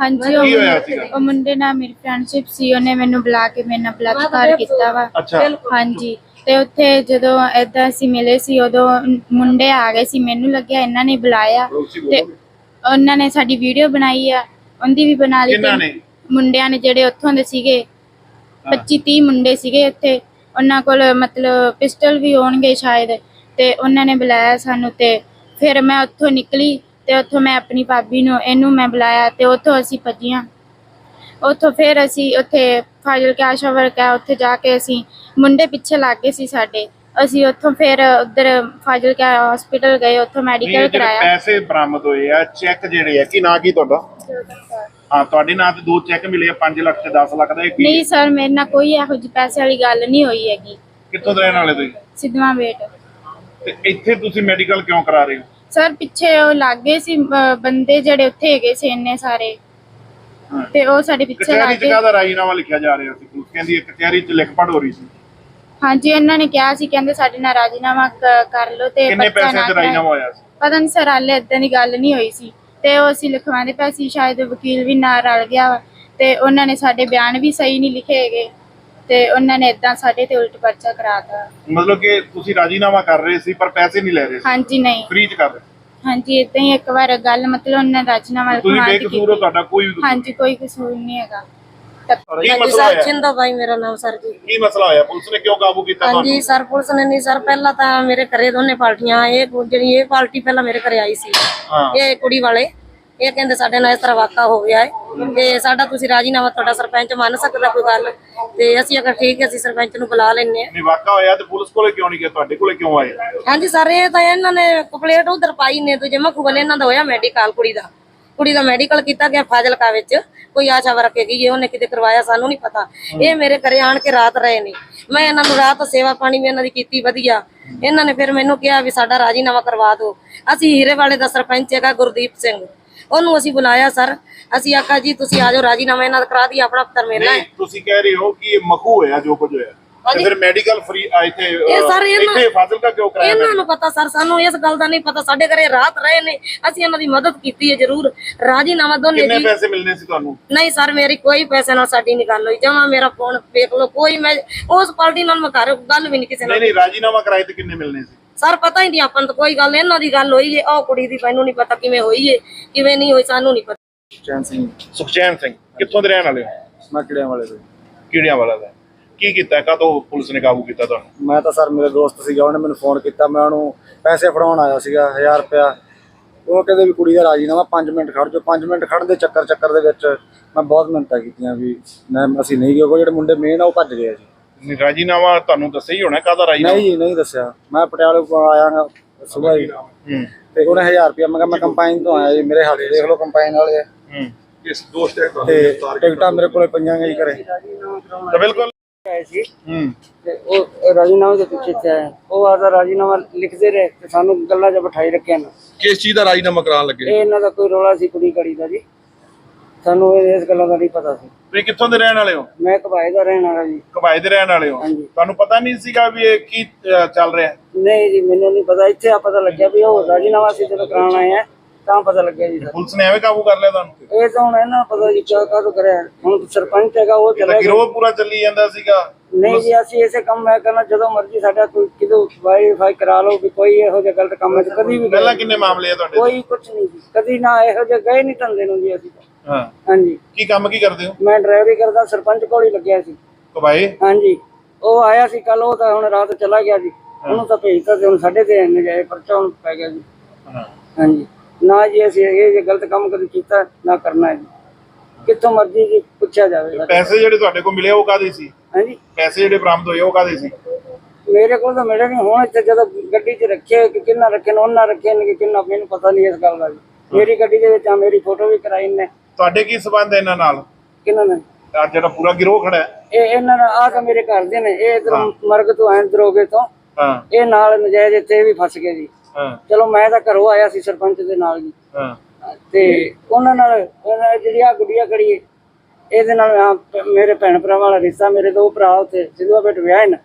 ਹਾਂਜੀ ਉਹ ਕੀ ਹੋਇਆ ਮੁੰਡੇ- ਸੀਗਾ? ਉਹ ਮੁੰਡੇ ਨਾਲ ਮੇਰੀ ਫਰੈਂਡਸ਼ਿਪ ਸੀ ਉਹਨੇ ਮੈਨੂੰ ਬੁਲਾ ਕੇ ਮੇਰੇ ਨਾਲ ਬਲਾਤਕਾਰ ਕੀਤਾ ਵਾ। ਅੱਛਾ। ਹਾਂਜੀ ਤੇ ਉੱਥੇ ਜਦੋਂ ਏਦਾਂ ਅਸੀਂ ਮਿਲੇ ਸੀ ਉਦੋਂ ਮੁੰਡੇ ਆ ਗਏ ਸੀ ਮੈਨੂੰ ਲੱਗਿਆ ਇਹਨਾਂ ਨੇ ਬੁਲਾਇਆ। ਤੇ ਉਹਨਾਂ ਨੇ ਸਾਡੀ ਵੀਡੀਓ ਬਣਾਈ ਆ। ਉਹਦੀ ਵੀ ਬਣਾ ਲਈ ਕਿੰਨਾਂ ਤੇ ਨੇ? ਮੁੰਡਿਆਂ ਨੇ ਜਿਹੜੇ ਉੱਥੋਂ ਦੇ ਸੀਗੇ 25 30 ਮੁੰਡੇ ਸੀਗੇ ਉੱਥੇ ਉਹਨਾਂ ਕੋਲ ਮਤਲਬ ਪਿਸਟਲ ਵੀ ਹੋਣਗੇ ਸ਼ਾਇਦ ਤੇ ਉਹਨਾਂ ਨੇ ਬੁਲਾਇਆ ਸਾਨੂੰ ਤੇ ਫਿਰ ਮੈਂ ਉੱਥੋਂ ਨਿਕਲੀ ਤੇ ਉੱਥੋਂ ਮੈਂ ਆਪਣੀ ਭਾਬੀ ਨੂੰ ਇਹਨੂੰ ਮੈਂ ਬੁਲਾਇਆ ਤੇ ਉੱਥੋਂ ਅਸੀਂ ਭੱਜੀਆਂ। ਉੱਥੋਂ ਫਿਰ ਅਸੀਂ ਉੱਥੇ ਫਾਜ਼ਿਲ ਕੇ ਆਸ਼ਾ ਵਰਕ ਹੈ ਉੱਥੇ ਜਾ ਕੇ ਅਸੀਂ ਮੁੰਡੇ ਪਿੱਛੇ ਲੱਗ ਗਏ ਸੀ ਸਾਡੇ। ਅਸੀਂ ਉੱਥੋਂ ਫਿਰ ਉਧਰ ਫਾਜ਼ਿਲ ਕੇ ਹਸਪੀਟਲ ਗਏ ਉੱਥੋਂ ਨਹੀਂ, ਮੈਡੀਕਲ ਜਿਹੜੇ ਕਰਾਇਆ। ਪੈਸੇ ਬਰਾਮਦ ਹੋਏ ਆ ਚੈੱਕ ਜਿਹੜੇ ਆ ਕੀ ਨਾਂ ਕੀ ਤੁਹਾਡਾ? ਹਾਂ ਤੁਹਾਡੇ ਨਾਂ ਤੇ ਦੋ ਚੈੱਕ ਮਿਲੇ ਆ 5 ਲੱਖ ਤੇ 10 ਲੱਖ ਦਾ ਇਹ ਕੀ ਨਹੀਂ ਸਰ ਮੇਰੇ ਨਾਲ ਕੋਈ ਇਹੋ ਜਿਹੀ ਪੈਸੇ ਵਾਲੀ ਗੱਲ ਨਹੀਂ ਹੋਈ ਹੈਗੀ। ਕਿੱਥੋਂ ਦੇ ਰਹਿਣ ਵਾਲੇ ਤੁਸੀਂ? ਸਿੱਧਵਾਂ ਵੇਟ ਤੇ ਇੱਥੇ ਤੁਸੀਂ ਮੈਡੀਕਲ ਕਿਉਂ ਕਰਾ ਰਹੇ ਹੋ? ਸਰ ਪਿੱਛੇ ਉਹ ਲੱਗ ਸੀ ਅਹ, ਬੰਦੇ ਜਿਹੜੇ ਉੱਥੇ ਹੈਗੇ ਸੀ ਇੰਨੇ ਸਾਰੇ। ਹਾਂ। ਤੇ ਉਹ ਸਾਡੇ ਪਿੱਛੇ ਕਚਹਿਰੀ ਲੱਗ ਚ ਗਏ ਕਾਹਦਾ ਰਾਜੀਨਾਮਾ ਲਿਖਿਆ ਜਾ ਰਿਹਾ ਸੀ? ਪੁਲਿਸ ਕਹਿੰਦੀ ਹੈ ਕਚਹਿਰੀ ਚ ਲਿਖ ਪੜ ਹੋ ਰਹੀ ਸੀ। ਹਾਂਜੀ ਇਹਨਾਂ ਨੇ ਕਿਹਾ ਸੀ ਕਹਿੰਦੇ ਸਾਡੇ ਨਾਲ ਰਾਜੀਨਾਮਾ ਕ- ਕਰ ਲਓ ਤੇ ਕਿੰਨੇ ਬੱਚਾ ਪੈਸੇ ਨਾ ਤੇ ਕਰਾਏ। ਰਾਜੀਨਾਮਾ ਹੋਇਆ ਸੀ? ਪਤਾ ਨਹੀਂ ਸਰ ਹਾਲੇ ਇਦਾਂ ਦੀ ਗੱਲ ਨਹੀਂ ਹੋਈ ਸੀ। ਤੇ ਉਹ ਅਸੀਂ ਲਿਖਵਾਉਂਦੇ ਪਏ ਸੀ ਸ਼ਾਇਦ ਵਕੀਲ ਵੀ ਨਾਲ ਰਲ ਗਿਆ ਵਾ। ਤੇ ਉਹਨਾਂ ਨੇ ਸਾਡੇ ਬਿਆਨ ਵੀ ਸਹੀ ਨਹੀਂ ਲਿਖੇ ਹੈਗੇ। ਤੇ ਉਹਨਾਂ ਨੇ ਇਦਾਂ ਸਾਡੇ ਤੇ ਉਲਟ ਪਰਚਾ ਕਰਾਤਾ ਮਤਲਬ ਕਿ ਤੁਸੀਂ ਰਾਜੀਨਾਮਾ ਕਰ ਰਹੇ ਸੀ ਪਰ ਪੈਸੇ ਨਹੀਂ ਲੈ ਰਹੇ ਸੀ। ਹਾਂਜੀ ਨਹੀਂ। ਫ੍ਰੀ ਚ ਕਰ ਰਹੇ ਹਾਂਜੀ ਇਦਾਂ ਹੀ ਇੱਕ ਵਾਰ ਗੱਲ ਮਤਲਬ ਉਹਨਾਂ ਰਾਜੀਨਾਮਾ ਤੁਸੀਂ ਲਿਖਵਾ ਕੇ ਬੇਕਸੂਰ ਹੋ ਤੁਹਾਡਾ ਕੋਈ ਵੀ ਕਸੂਰ ਹਾਂਜੀ ਕੋਈ ਕਸੂਰ ਨਹੀਂ ਹੈਗਾ। ਕੀ ਹਾਂਜੀ ਮਸਲਾ ਸਰ ਹੋਇਆ? ਚਿੰਦਾ ਬਾਈ ਮੇਰਾ ਨਾਮ ਸਰ ਜੀ। ਕੀ ਮਸਲਾ ਹੋਇਆ? ਪੁਲਿਸ ਨੇ ਕਿਉਂ ਕਾਬੂ ਕੀਤਾ ਹਾਂਜੀ ਤੁਹਾਨੂੰ? ਸਰ ਪੁਲਿਸ ਨੇ ਨਹੀਂ ਸਰ ਪਹਿਲਾਂ ਤਾਂ ਮੇਰੇ ਘਰੇ ਦੋਨੇ ਪਾਰਟੀਆਂ ਇਹ ਜਿਹੜੀ ਇਹ ਪਾਰਟੀ ਪਹਿਲਾਂ ਮੇਰੇ ਘਰੇ ਆਈ ਸੀ ਹਾਂ। ਇਹ ਕੁੜੀ ਵਾਲੇ। ਇਹ ਕਹਿੰਦੇ ਸਾਡੇ ਨਾਲ ਇਸ ਤਰ੍ਹਾਂ ਵਾਕਾ ਹੋ ਗਿਆ ਹੈ। ਤੇ ਸਾਡਾ ਤੁਸੀਂ ਰਾਜੀਨਾਮਾ ਤੁਹਾਡਾ ਸਰਪੰਚ ਮੰਨ ਸਕਦਾ ਕੋਈ ਗੱਲ? ਤੇ ਅਸੀਂ ਅਗਰ ਠੀਕ ਹੈ ਅਸੀਂ ਸਰਪੰਚ ਨੂੰ ਬੁਲਾ ਲੈਣੇ ਨਹੀਂ ਵਾਕਾ ਹੋਇਆ ਤੇ ਪੁਲਿਸ ਕੋਲੇ ਕਿਉਂ ਨਹੀਂ ਗਿਆ ਤੁਹਾਡੇ ਕੋਲੇ ਕਿਉਂ ਆਏ? ਹਾਂਜੀ ਸਰ ਇਹ ਤਾਂ ਇਹਨਾਂ ਨੇ ਕੰਪਲੇਂਟ ਉਧਰ ਪਾਈ ਨੇ ਖੁਗਲ ਇਹਨਾਂ ਦਾ ਹੋਇਆ ਮੈਡੀਕਲ ਕੁੜੀ ਦਾ। ਕੁੜੀ ਦਾ ਮੈਡੀਕਲ ਕੀਤਾ ਗਿਆ ਫਾਜ਼ਿਲਕਾ ਵਿੱਚ। ਕੋਈ ਆਸ਼ਾ ਵਰਕ ਹੈਗੀ ਉਹਨੇ ਕਿਤੇ ਕਰਵਾਇਆ, ਸਾਨੂੰ ਨਹੀਂ ਪਤਾ। ਇਹ ਮੇਰੇ ਘਰੇ ਆਣ ਕੇ ਰਾਤ ਰਹੇ ਨੇ। ਮੈਂ ਇਹਨਾਂ ਨੂੰ ਰਾਤ ਸੇਵਾ ਪਾਣੀ ਵੀ ਇਹਨਾਂ ਦੀ ਕੀਤੀ, ਵਧੀਆ। ਇਹਨਾਂ ਨੇ ਫਿਰ ਮੈਨੂੰ ਕਿਹਾ ਵੀ ਸਾਡਾ ਰਾਜੀਨਾਮਾ ਕਰਵਾ ਦਿਓ। ਅਸੀਂ ਹੀਰੇ ਵਾਲੇ ਦਾ ਸਰਪੰਚ ਹੈਗਾ, ਗੁਰਦੀਪ ਸਿੰਘ। ਉਹਨੂੰ ਅਸੀਂ ਬੁਲਾਇਆ, ਸਰ। ਅਸੀਂ ਆਖਾ ਜੀ, ਤੁਸੀਂ ਆ ਜਾਓ, ਰਾਜੀਨਾਮਾ ਇਹਨਾਂ ਦਾ ਕਰਾ ਦੀ ਆਪਣਾ ਪੱਤਰ ਮਿਲਣਾ ਹੈ। ਤੁਸੀਂ ਕਹਿ ਰਹੇ ਹੋ ਕਿ ਇਹ ਮਖੂ ਹੋਇਆ, ਜੋ ਕੁਝ ਹੋਇਆ। ਤੇ ਫਿਰ ਮੈਡੀਕਲ ਫ੍ਰੀ ਆ ਇੱਥੇ ਇਹ ਅਹ, ਸਰ ਇਹਨਾਂ- ਇੱਥੇ ਫਾਜ਼ਿਲਕਾ ਕਿਉਂ ਕਰਾਇਆ ਇਹਨਾਂ ਨੂੰ ਪਤਾ ਸਰ ਸਾਨੂੰ ਇਸ ਗੱਲ ਦਾ ਨਹੀਂ ਪਤਾ ਸਾਡੇ ਘਰੇ ਰਾਤ ਰਹੇ ਨੇ ਅਸੀਂ ਇਹਨਾਂ ਦੀ ਮਦਦ ਕੀਤੀ ਹੈ ਜ਼ਰੂਰ। ਰਾਜੀਨਾਮਾ ਦੋਨੇ ਕਿੰਨੇ ਜੀ ਪੈਸੇ ਮਿਲਨੇ ਸੀ ਤੁਹਾਨੂੰ? ਨਹੀਂ ਸਰ ਮੇਰੀ ਕੋਈ ਪੈਸੇ ਨਾਲ ਸਾਡੀ ਨਹੀਂ ਗੱਲ ਹੋਈ। ਜਮਾ ਮੇਰਾ ਫੋਨ ਵੇਖ ਲਓ ਕੋਈ ਮੈਂ ਉਸ ਪਾਰਟੀ ਨਾਲ ਮੈਂ ਘਰ ਗੱਲ ਵੀ ਨਹੀਂ ਕਿਸੇ ਨਹੀਂ ਨਾਲ ਨਹੀਂ ਰਾਜੀਨਾਮਾ ਕਰਾਏ ਤੇ ਕਿੰਨੇ ਮਿਲਨੇ ਸੀ? ਸਰ ਪਤਾ ਹੀ ਨਹੀਂ ਆਪਾਂ ਨੂੰ ਤਾਂ ਕੋਈ ਗੱਲ ਇਹਨਾਂ ਦੀ ਗੱਲ ਹੋਈ ਏ ਉਹ ਕੁੜੀ ਦੀ ਮੈਨੂੰ ਨਹੀਂ ਪਤਾ ਕਿਵੇਂ ਹੋਈ ਏ ਕਿਵੇਂ ਨਹੀਂ ਹੋਈ ਸਾਨੂੰ ਨਹੀਂ ਪਤਾ। ਚੈਨ ਸਿੰਘ। ਸੁਖਚੈਨ ਸਿੰਘ ਕਿੱਥੋਂ ਦੇ ਰਹਿਣ ਵਾਲੇ ਹੋ? ਮਕੜਿਆਂ ਵਾਲੇ ਤੋਂ। ਕੀੜਿਆਂ ਵਾਲਾ ਦਾ ਕੀ ਕੀਤਾ? ਕਾਤੋਂ ਪੁਲਿਸ ਨੇ ਕਾਬੂ ਕੀਤਾ ਤੁਹਾਨੂੰ? ਮੈਂ ਤਾਂ ਸਰ ਮੇਰੇ ਦੋਸਤ ਸੀਗਾ ਉਹਨੇ ਮੈਨੂੰ ਫੋਨ ਕੀਤਾ। ਮੈਂ ਉਹਨੂੰ ਪੈਸੇ ਫੜਾਉਣ ਆਇਆ ਸੀਗਾ 1000 ਰੁਪਇਆ। ਉਹ ਕਹਿੰਦੇ ਵੀ ਕੁੜੀ ਦਾ ਰਾਜੀਨਾਮਾ 5 ਮਿੰਟ ਖੜ ਜਾਓ। 5 ਮਿੰਟ ਖੜਨ ਦੇ ਚੱਕਰ ਚੱਕਰ ਦੇ ਵਿੱਚ ਮੈਂ ਬਹੁਤ ਮਿਹਨਤਾਂ ਕੀਤੀਆਂ ਵੀ ਮੈਂ ਅਸੀਂ ਨਹੀਂ ਗਏ। ਉਹ ਜਿਹੜੇ ਮੁੰਡੇ ਮੇਨ ਆ ਉਹ ਭੱਜ ਗਏ ਜੀ। ਨਹੀਂ, ਰਾਜੀਨਾਮਾ ਤੁਹਾਨੂੰ ਦੱਸਿਆ ਹੀ ਹੋਣਾ ਕਾਹਦਾ ਰਾਜੀਨਾਮਾ? ਨਹੀਂ ਜੀ ਨਹੀਂ ਦੱਸਿਆ। ਮੈਂ ਪਟਿਆਲੇ ਤੋਂ ਆਇਆ ਹਾਂ ਸਵੇਰ ਹੀ। ਹੂੰ। ਤੇ ਉਹਨੇ 1000 ਰੁਪਇਆ ਮੈਂ ਕਿਹਾ ਮੈਂ ਕੰਪਾਈਨ ਤੋਂ ਆਇਆ ਜੀ ਮੇਰੇ ਹੱਥ ਦੇਖ ਲਓ ਕੰਪਾਈਨ ਵਾਲੇ ਆ। ਹੂੰ। ਇਸ ਦੋਸਤ ਤੇ ਟਿਕਟਾਂ ਮੇਰੇ ਕੋਲੇ ਪਈਆਂ ਗਈ ਘਰੇ। ਤਾਂ ਬਿਲਕੁਲ ਹੂੰ। ਤੇ ਉਹ ਰਾਜੀਨਾਮੇ ਦੇ ਪਿੱਛੇ ਤੇ ਆਇਆ ਉਹ ਆਦਾ ਰਾਜੀਨਾਮਾ ਲਿਖਦੇ ਰਹੇ ਤੇ ਸਾਨੂੰ ਗੱਲਾਂ 'ਚ ਬਿਠਾਈ ਰੱਖਿਆ ਨਾ। ਕਿਸ ਚੀਜ਼ ਦਾ ਰਾਜੀਨਾਮਾ ਕਰਾਉਣ ਲੱਗੇ? ਇਹ ਇਹਨਾਂ ਦਾ ਕੋਈ ਰੋਲਾ ਸੀ ਕੁੜੀ ਕੜੀ ਦਾ ਜੀ। ਸਾਨੂੰ ਇਹ- ਇਸ ਗੱਲਾਂ ਦਾ ਨਹੀਂ ਪਤਾ ਸੀ। ਤੁਸੀਂ ਕਿੱਥੋਂ ਦੇ ਰਹਿਣ ਵਾਲੇ ਹੋ? ਮੈਂ ਕਬਾਏ ਦਾ ਰਹਿਣ ਵਾਲਾ ਜੀ। ਕਬਾਏ ਦੇ ਰਹਿਣ ਵਾਲੇ ਹੋ? ਹਾਂਜੀ। ਤੁਹਾਨੂੰ ਪਤਾ ਨਹੀਂ ਸੀਗਾ ਵੀ ਇਹ ਕੀ ਅਹ, ਚੱਲ ਰਿਹਾ? ਨਹੀਂ ਜੀ ਮੈਨੂੰ ਨਹੀਂ ਪਤਾ। ਇੱਥੇ ਆ ਪਤਾ ਲੱਗਿਆ ਵੀ ਉਹ ਰਾਜੀਨਾਮਾ ਸੀ ਜਦੋਂ ਕਰਾਉਣ ਆਏ ਆ। ਤਾਂ ਪਤਾ ਲੱਗਿਆ ਜੀ ਸਰ ਪੁਲਿਸ ਨੇ ਐਵੇਂ ਕਾਬੂ ਕਰ ਲਿਆ ਤੁਹਾਨੂੰ? ਇਹ ਤਾਂ ਹੁਣ ਇਹਨਾਂ ਨੂੰ ਪਤਾ ਜੀ ਕਿਆ ਕਾਹਦੋਂ ਕਰਿਆ। ਹੁਣ ਸਰਪੰਚ ਹੈਗਾ ਉਹ ਇਹ ਤਾਂ ਚਲਾ ਗਿਆ। ਗਿਰੋਹ ਪੂਰਾ ਚੱਲੀ ਜਾਂਦਾ ਸੀਗਾ। ਨਹੀਂ ਜੀ ਅਸੀਂ ਐਸੇ ਕੰਮ ਮੈਂ ਕਰਨਾ ਜਦੋਂ ਮਰਜ਼ੀ ਸਾਡਾ ਕੋਈ ਕਿਦੋਂ ਵਾਈਫਾਈ ਕਰਾ ਲਓ ਵੀ ਕੋਈ ਇਹੋ ਜਿਹਾ ਗਲਤ ਕੰਮ ਚ ਕਦੀ ਵੀ ਪਹਿਲਾਂ ਕਿੰਨੇ ਮਾਮਲੇ ਆ ਤੁਹਾਡੇ ਕੋਈ ਕੁਝ ਨਹੀਂ ਜੀ। ਕਦੀ ਨਾ ਇਹੋ ਜਿਹੇ ਗਏ ਨਹੀਂ ਧੰਦੇ ਨੂੰ ਜੀ ਅਸੀਂ। ਤਾਂ। ਹਾਂ। ਹਾਂਜੀ। ਕੀ ਕੰਮ ਕੀ ਕਰਦੇ ਹੋ? ਮੈਂ ਡਰਾਈਵਰੀ ਕਰਦਾ ਸਰਪੰਚ ਕੋਲ ਹੀ ਲੱਗਿਆ ਸੀ। ਕਬਾਏ ਹਾਂਜੀ। ਉਹ ਆਇਆ ਸੀ ਕੱਲ ਉਹ ਤਾਂ ਹੁਣ ਰਾਤ ਚਲਾ ਗਿਆ ਜੀ। ਉਹਨੂੰ ਤਾਂ ਭੇਜਤਾ ਤੇ ਹੁਣ ਸਾਡੇ ਤੇ ਨਜਾਇ ਪਰਚਾ ਹੁਣ ਪੈ ਗਿਆ ਜੀ। ਹਾਂ। ਹਾਂਜੀ। ਨਾ ਜੀ ਅਸੀਂ ਇਹ ਜੇ ਗਲਤ ਕੰਮ ਕਦੀ ਕੀਤਾ ਨਾ ਕਰਨਾ ਹੈ ਜੀ। ਕਿੱਥੋਂ ਮਰਜ਼ੀ ਜੀ ਪੁੱਛਿਆ ਜਾਵੇ। ਸਾਡੇ। ਪੈਸੇ ਜਿਹੜੇ ਤੁਹਾਡੇ ਕੋਲ ਮਿਲੇ ਉਹ ਕਾਦੇ ਸੀ? ਹਾਂਜੀ। ਪੈਸੇ ਜਿਹੜੇ ਬਰਾਮਦ ਹੋਏ ਉਹ ਕਾਦੇ ਸੀ? ਮੇਰੇ ਕੋਲ ਤਾਂ ਮਿਲੇ ਨਹੀਂ ਹੁਣ ਇੱਥੇ ਜਦੋਂ ਗੱਡੀ 'ਚ ਰੱਖੇ ਕਿ ਕਿੰਨਾ ਰੱਖੇ ਨੇ ਉਹਨਾਂ ਰੱਖੇ ਨੇ ਕਿ ਕਿੰਨਾ ਮੈਨੂੰ ਪਤਾ ਨਹੀਂ ਇਸ ਗੱਲ ਦਾ ਜੀ। ਮੇਰੀ ਗੱਡੀ ਦੇ ਵਿੱਚ ਆ ਮੇਰੀ ਫੋਟੋ ਵੀ ਕਰਾਈ ਨੇ। ਤੁਹਾਡੇ ਕੀ ਸਬੰਧ ਹੈ ਇਹਨਾਂ ਨਾਲ? ਕਿੰਨਾ ਨੇ ਆ ਜਿਹੜਾ ਪੂਰਾ ਗਿਰੋਹ ਖੜਾ ਹੈ। ਇਹ ਇਹਨਾਂ ਦਾ ਆ ਤਾਂ ਮੇਰੇ ਘਰ ਦੇ ਨੇ ਇਹ ਇਧਰ ਮਰਗ ਤੋਂ ਆਏ ਦਰੋਗੇ ਤੋਂ। ਹਾਂ। ਇਹ ਨਾਲ ਨਜਾਇਜ਼ ਇੱਥੇ ਵੀ ਫਸ ਗਏ ਜੀ। ਚਲੋ ਮੈਂ ਤਾਂ ਘਰੋਂ ਆਇਆ ਸੀ ਸਰਪੰਚ ਦੇ ਨਾਲ ਜੀ। ਹਾਂ। ਤੇ ਉਹਨਾਂ ਨਾਲ ਉਹਨਾਂ ਜਿਹੜੀ ਆ ਗੁੱਡੀਆ ਖੜੀ ਏ, ਇਹਦੇ ਨਾਲ ਮੇਰੇ ਭੈਣ ਭਰਾਵਾਂ ਵਾਲਾ ਰਿਸ਼ਤਾ ਮੇਰੇ ਦੋ ਭਰਾ ਉੱਥੇ ਸਿੱਧੂਆ ਬੇਟ ਵਿਆਹ ਨੇ।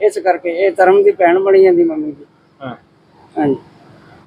ਇਸ ਕਰਕੇ ਇਹ ਧਰਮ ਦੀ ਭੈਣ ਬਣੀ ਜਾਂਦੀ ਮੰਮੀ ਜੀ। ਹਾਂ। ਹਾਂਜੀ।